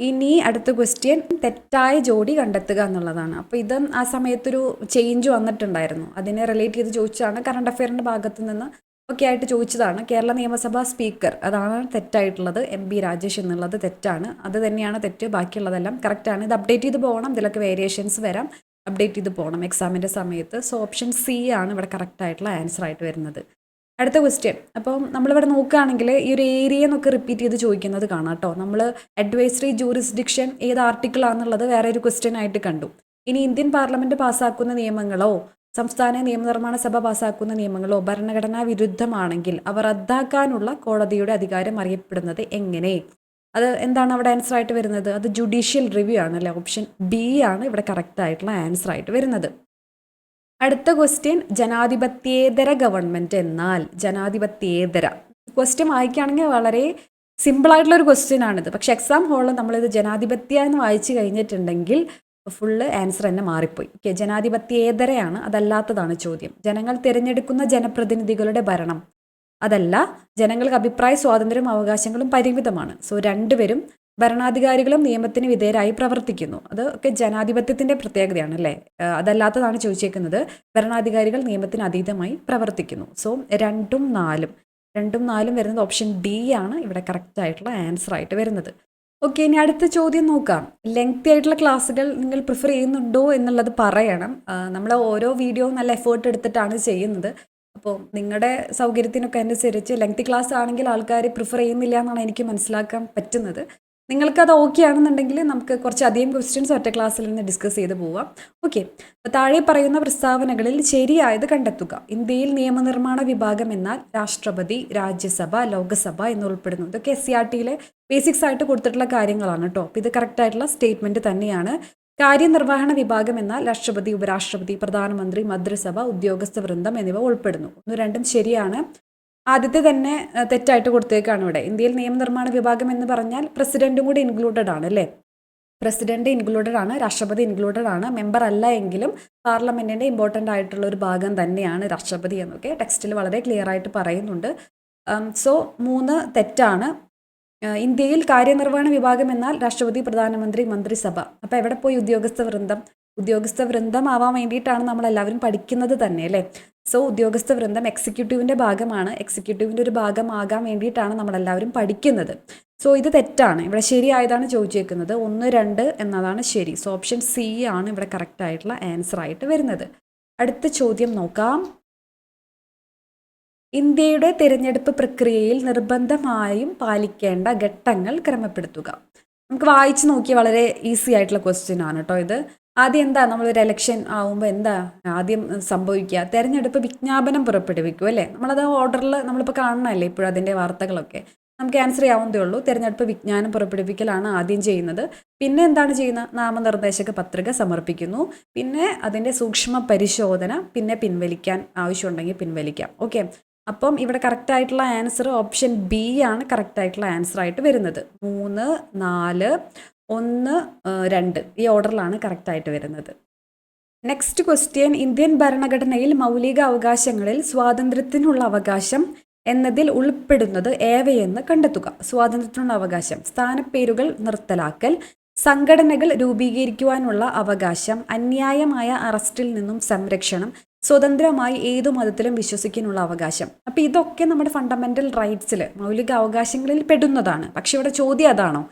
ഇനി അടുത്ത ക്വസ്റ്റ്യൻ തെറ്റായ ജോഡി കണ്ടെത്തുക എന്നുള്ളതാണ്. അപ്പോൾ ഇത് ആ സമയത്തൊരു ചേഞ്ച് വന്നിട്ടുണ്ടായിരുന്നു. അതിനെ റിലേറ്റ് ചെയ്ത് ചോദിച്ചതാണ്. കറണ്ട് അഫെയറിന്റെ ഭാഗത്തു നിന്ന് ഒക്കെ ആയിട്ട് ചോദിച്ചതാണ് കേരള നിയമസഭാ സ്പീക്കർ. അതാണ് തെറ്റായിട്ടുള്ളത്. എം ബി രാജേഷ് എന്നുള്ളത് തെറ്റാണ്. അത് തന്നെയാണ് തെറ്റ്. ബാക്കിയുള്ളതെല്ലാം കറക്റ്റാണ് ഇത് അപ്ഡേറ്റ് ചെയ്ത് പോകണം. ഇതിലൊക്കെ വേരിയേഷൻസ് വരാം. അപ്ഡേറ്റ് ചെയ്ത് പോകണം എക്സാമിന്റെ സമയത്ത്. സോ ഓപ്ഷൻ സി ആണ് ഇവിടെ കറക്റ്റ് ആയിട്ടുള്ള ആൻസർ ആയിട്ട് വരുന്നത്. അടുത്ത ക്വസ്റ്റ്യൻ അപ്പം നമ്മളിവിടെ നോക്കുകയാണെങ്കിൽ ഈ ഒരു ഏരിയ എന്നൊക്കെ റിപ്പീറ്റ് ചെയ്ത് ചോദിക്കുന്നത് കാണാം കേട്ടോ. നമ്മൾ അഡ്വൈസറി ജൂറിസ്ഡിക്ഷൻ ഏത് ആർട്ടിക്കിൾ ആണെന്നുള്ളത് വേറെ ഒരു ക്വസ്റ്റ്യൻ ആയിട്ട് കണ്ടു. ഇനി ഇന്ത്യൻ പാർലമെന്റ് പാസ്സാക്കുന്ന നിയമങ്ങളോ സംസ്ഥാന നിയമനിർമ്മാണ സഭ പാസാക്കുന്ന നിയമങ്ങളോ ഭരണഘടനാ വിരുദ്ധമാണെങ്കിൽ അവ റദ്ദാക്കാനുള്ള കോടതിയുടെ അധികാരം അറിയപ്പെടുന്നത് എങ്ങനെ? അത് എന്താണ് അവിടെ ആൻസർ ആയിട്ട് വരുന്നത്? അത് ജുഡീഷ്യൽ റിവ്യൂ ആണ് അല്ലെ ഓപ്ഷൻ ബി ആണ് ഇവിടെ കറക്റ്റ് ആയിട്ടുള്ള ആൻസർ ആയിട്ട് വരുന്നത്. അടുത്ത ക്വസ്റ്റ്യൻ ജനാധിപത്യേതര ഗവൺമെന്റ് എന്നാൽ ജനാധിപത്യേതര. ക്വസ്റ്റ്യൻ വായിക്കുകയാണെങ്കിൽ വളരെ സിമ്പിൾ ആയിട്ടുള്ള ഒരു ക്വസ്റ്റ്യൻ ആണിത്. പക്ഷെ എക്സാം ഹോളിൽ നമ്മളിത് ജനാധിപത്യ എന്ന് വായിച്ചു കഴിഞ്ഞിട്ടുണ്ടെങ്കിൽ ഫുള്ള് ആൻസർ തന്നെ മാറിപ്പോയി. ഓക്കെ ജനാധിപത്യേതരയാണ് അതല്ലാത്തതാണ് ചോദ്യം. ജനങ്ങൾ തിരഞ്ഞെടുക്കുന്ന ജനപ്രതിനിധികളുടെ ഭരണം. അതല്ല ജനങ്ങൾക്ക് അഭിപ്രായ സ്വാതന്ത്ര്യവും അവകാശങ്ങളും പരിമിതമാണ്. സോ രണ്ടുപേരും ഭരണാധികാരികളും നിയമത്തിന് വിധേയരായി പ്രവർത്തിക്കുന്നു. അത് ഒക്കെ ജനാധിപത്യത്തിന്റെ പ്രത്യേകതയാണ് അല്ലേ? അതല്ലാത്തതാണ് ചോദിച്ചേക്കുന്നത്. ഭരണാധികാരികൾ നിയമത്തിന് അതീതമായി പ്രവർത്തിക്കുന്നു. സോ രണ്ടും നാലും. രണ്ടും നാലും വരുന്നത് ഓപ്ഷൻ ഡി ആണ്. ഇവിടെ കറക്റ്റ് ആയിട്ടുള്ള ആൻസർ ആയിട്ട് വരുന്നത്. ഓക്കെ ഇനി അടുത്ത ചോദ്യം നോക്കാം. ലെങ്തി ആയിട്ടുള്ള ക്ലാസ്സുകൾ നിങ്ങൾ പ്രിഫർ ചെയ്യുന്നുണ്ടോ എന്നുള്ളത് പറയണം. നമ്മൾ ഓരോ വീഡിയോ നല്ല എഫേർട്ട് എടുത്തിട്ടാണ് ചെയ്യുന്നത്. അപ്പോൾ നിങ്ങളുടെ സൗകര്യത്തിനൊക്കെ അനുസരിച്ച് ലെങ്തി ക്ലാസ് ആണെങ്കിൽ ആൾക്കാർ പ്രിഫർ ചെയ്യുന്നില്ല എന്നാണ് എനിക്ക് മനസ്സിലാക്കാൻ പറ്റുന്നത്. നിങ്ങൾക്കത് ഓക്കെ ആണെന്നുണ്ടെങ്കിൽ നമുക്ക് കുറച്ച് കുറച്ചധികം ക്വസ്റ്റ്യൻസ് ഒറ്റ ക്ലാസ്സിൽ നിന്ന് ഡിസ്കസ് ചെയ്ത് പോവാം. ഓക്കെ അപ്പോൾ താഴെ പറയുന്ന പ്രസ്താവനകളിൽ ശരിയായത് കണ്ടെത്തുക. ഇന്ത്യയിൽ നിയമനിർമ്മാണ വിഭാഗം എന്നാൽ രാഷ്ട്രപതി രാജ്യസഭ ലോകസഭ എന്നുൾപ്പെടുന്നു. ഇതൊക്കെ എസ് സി ആർ ടിയിലെ ബേസിക്സ് ആയിട്ട് കൊടുത്തിട്ടുള്ള കാര്യങ്ങളാണ് കേട്ടോ അപ്പോൾ ഇത് കറക്റ്റ് ആയിട്ടുള്ള സ്റ്റേറ്റ്മെന്റ് തന്നെയാണ്. കാര്യനിർവഹണ വിഭാഗം എന്നാൽ രാഷ്ട്രപതി ഉപരാഷ്ട്രപതി പ്രധാനമന്ത്രി മന്ത്രിസഭ ഉദ്യോഗസ്ഥ വൃന്ദം എന്നിവ ഉൾപ്പെടുന്നു. ഒന്ന് രണ്ടും ശരിയാണ്. ആദ്യത്തെ തന്നെ തെറ്റായിട്ട് കൊടുത്തേക്കാണ് ഇവിടെ. ഇന്ത്യയിൽ നിയമനിർമ്മാണ വിഭാഗം എന്ന് പറഞ്ഞാൽ പ്രസിഡന്റും കൂടി ഇൻക്ലൂഡഡ് ആണ് അല്ലേ? പ്രസിഡന്റ് ഇൻക്ലൂഡഡ് ആണ് രാഷ്ട്രപതി ഇൻക്ലൂഡഡ് ആണ് മെമ്പർ അല്ല എങ്കിലും പാർലമെന്റിന്റെ ഇമ്പോർട്ടന്റ് ആയിട്ടുള്ള ഒരു ഭാഗം തന്നെയാണ് രാഷ്ട്രപതി എന്നൊക്കെ ടെക്സ്റ്റിൽ വളരെ ക്ലിയർ ആയിട്ട് പറയുന്നുണ്ട്. സോ മൂന്ന് തെറ്റാണ്. ഇന്ത്യയിൽ കാര്യനിർവഹണ വിഭാഗം എന്നാൽ രാഷ്ട്രപതി പ്രധാനമന്ത്രി മന്ത്രിസഭ. അപ്പോൾ എവിടെ പോയി ഉദ്യോഗസ്ഥ വൃന്ദം? ഉദ്യോഗസ്ഥ വൃന്ദം ആവാൻ വേണ്ടിയിട്ടാണ് നമ്മൾ എല്ലാവരും പഠിക്കുന്നത് തന്നെ അല്ലേ? സോ ഉദ്യോഗസ്ഥ വൃന്ദം എക്സിക്യൂട്ടീവിന്റെ ഭാഗമാണ്. എക്സിക്യൂട്ടീവിന്റെ ഒരു ഭാഗമാകാൻ വേണ്ടിയിട്ടാണ് നമ്മളെല്ലാവരും പഠിക്കുന്നത്. സോ ഇത് തെറ്റാണ്. ഇവിടെ ശരിയായതാണ് ചോദിച്ചേക്കുന്നത്. ഒന്ന് രണ്ട് എന്നതാണ് ശരി. സോ ഓപ്ഷൻ സി ആണ് ഇവിടെ കറക്റ്റ് ആയിട്ടുള്ള ആൻസർ ആയിട്ട് വരുന്നത്. അടുത്ത ചോദ്യം നോക്കാം. ഇന്ത്യയുടെ തിരഞ്ഞെടുപ്പ് പ്രക്രിയയിൽ നിർബന്ധമായും പാലിക്കേണ്ട ഘട്ടങ്ങൾ ക്രമപ്പെടുത്തുക. നമുക്ക് വായിച്ചു നോക്കിയ വളരെ ഈസി ആയിട്ടുള്ള ക്വസ്റ്റ്യൻ ആണ് കേട്ടോ ഇത്. ആദ്യം എന്താ നമ്മളൊരു എലക്ഷൻ ആവുമ്പോൾ എന്താ ആദ്യം സംഭവിക്കുക? തെരഞ്ഞെടുപ്പ് വിജ്ഞാപനം പുറപ്പെടുവിക്കും അല്ലേ? നമ്മളത് ഓർഡറിൽ നമ്മളിപ്പോൾ കാണണമല്ലേ ഇപ്പോഴും അതിന്റെ വാർത്തകളൊക്കെ? നമുക്ക് ആൻസർ ചെയ്യാവുന്നതേ ഉള്ളൂ. തിരഞ്ഞെടുപ്പ് വിജ്ഞാനം പുറപ്പെടുവിക്കലാണ് ആദ്യം ചെയ്യുന്നത്. പിന്നെ എന്താണ് ചെയ്യുന്നത് നാമനിർദ്ദേശക പത്രിക സമർപ്പിക്കുന്നു. പിന്നെ അതിന്റെ സൂക്ഷ്മ പരിശോധന പിന്നെ പിൻവലിക്കാൻ ആവശ്യമുണ്ടെങ്കിൽ പിൻവലിക്കാം. ഓക്കെ അപ്പം ഇവിടെ കറക്റ്റ് ആയിട്ടുള്ള ആൻസർ ഓപ്ഷൻ ബി ആണ് കറക്റ്റ് ആയിട്ടുള്ള ആൻസർ ആയിട്ട് വരുന്നത്. മൂന്ന് നാല് ഒന്ന് രണ്ട്. ഈ ഓർഡറിലാണ് കറക്റ്റായിട്ട് വരുന്നത്. നെക്സ്റ്റ് ക്വസ്റ്റ്യൻ ഇന്ത്യൻ ഭരണഘടനയിൽ മൗലിക അവകാശങ്ങളിൽ സ്വാതന്ത്ര്യത്തിനുള്ള അവകാശം എന്നതിൽ ഉൾപ്പെടുന്നത് ഏവയെന്ന് കണ്ടെത്തുക. സ്വാതന്ത്ര്യത്തിനുള്ള അവകാശം. സ്ഥാനപ്പേരുകൾ നിർത്തലാക്കൽ. സംഘടനകൾ രൂപീകരിക്കുവാനുള്ള അവകാശം. അന്യായമായ അറസ്റ്റിൽ നിന്നും സംരക്ഷണം. സ്വതന്ത്രമായി ഏതു മതത്തിലും വിശ്വസിക്കാനുള്ള അവകാശം. അപ്പോൾ ഇതൊക്കെ നമ്മുടെ ഫണ്ടമെന്റൽ റൈറ്റ്സിൽ മൗലിക അവകാശങ്ങളിൽ പെടുന്നതാണ്. പക്ഷെ ഇവിടെ ചോദ്യം അതാണോ?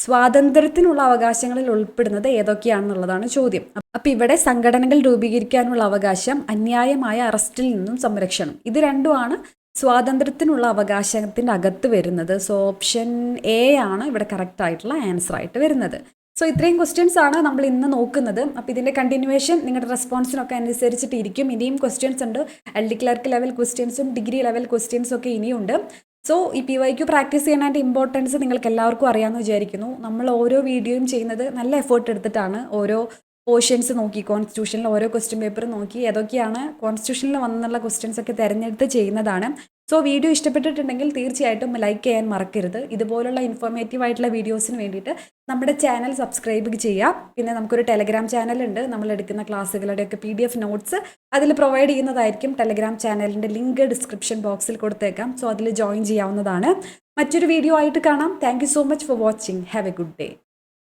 സ്വാതന്ത്ര്യത്തിനുള്ള അവകാശങ്ങളിൽ ഉൾപ്പെടുന്നത് ഏതൊക്കെയാണെന്നുള്ളതാണ് ചോദ്യം. അപ്പം ഇവിടെ സംഘടനകൾ രൂപീകരിക്കാനുള്ള അവകാശം അന്യായമായ അറസ്റ്റിൽ നിന്നും സംരക്ഷണം. ഇത് രണ്ടുമാണ് സ്വാതന്ത്ര്യത്തിനുള്ള അവകാശത്തിന്റെ അകത്ത് വരുന്നത്. സോ ഓപ്ഷൻ എ ആണ് ഇവിടെ കറക്റ്റ് ആയിട്ടുള്ള ആൻസർ ആയിട്ട് വരുന്നത്. സോ ഇത്രയും ക്വസ്റ്റ്യൻസ് ആണ് നമ്മൾ ഇന്ന് നോക്കുന്നത്. അപ്പോൾ ഇതിന്റെ കണ്ടിന്യൂവേഷൻ നിങ്ങളുടെ റെസ്പോൺസിനൊക്കെ അനുസരിച്ചിട്ടിരിക്കും. ഇനിയും ക്വസ്റ്റ്യൻസ് ഉണ്ട്. എൽ ഡി ക്ലർക്ക് ലെവൽ ക്വസ്റ്റ്യൻസും ഡിഗ്രി ലെവൽ ക്വസ്റ്റ്യൻസും ഒക്കെ ഇനിയുണ്ട്. സോ ഈ പി വൈ പ്രാക്ടീസ് ചെയ്യാനായിട്ട് ഇമ്പോർട്ടൻസ് നിങ്ങൾക്ക് എല്ലാവർക്കും അറിയാമെന്ന് വിചാരിക്കുന്നു. നമ്മൾ ഓരോ വീഡിയോയും ചെയ്യുന്നത് നല്ല എഫേർട്ട് എടുത്തിട്ടാണ് ഓരോ പോർഷൻസ് നോക്കി കോൺസ്റ്റിറ്റ്യൂഷനിൽ ഓരോ ക്വസ്റ്റ്യൻ പേപ്പർ നോക്കി ഏതൊക്കെയാണ് കോൺസ്റ്റിറ്റ്യൂഷനിൽ വന്നുള്ള ക്വസ്റ്റ്യൻസ് ഒക്കെ തിരഞ്ഞെടുത്ത് ചെയ്യുന്നതാണ്. സോ വീഡിയോ ഇഷ്ടപ്പെട്ടിട്ടുണ്ടെങ്കിൽ തീർച്ചയായിട്ടും ലൈക്ക് ചെയ്യാൻ മറക്കരുത്. ഇതുപോലുള്ള ഇൻഫോർമേറ്റീവ് ആയിട്ടുള്ള വീഡിയോസിന് വേണ്ടിയിട്ട് നമ്മുടെ ചാനൽ സബ്സ്ക്രൈബ് ചെയ്യുക. പിന്നെ നമുക്കൊരു ടെലഗ്രാം ചാനലുണ്ട് നമ്മൾ എടുക്കുന്ന ക്ലാസ്സുകളുടെയൊക്കെ പി ഡി എഫ് നോട്ട്സ് അതിൽ പ്രൊവൈഡ് ചെയ്യുന്നതായിരിക്കും. ടെലഗ്രാം ചാനലിന്റെ ലിങ്ക് ഡിസ്ക്രിപ്ഷൻ ബോക്സിൽ കൊടുത്തേക്കാം. സോ അതിൽ ജോയിൻ ചെയ്യാവുന്നതാണ്. മറ്റൊരു വീഡിയോ ആയിട്ട് കാണാം. Thank so much for watching have a good day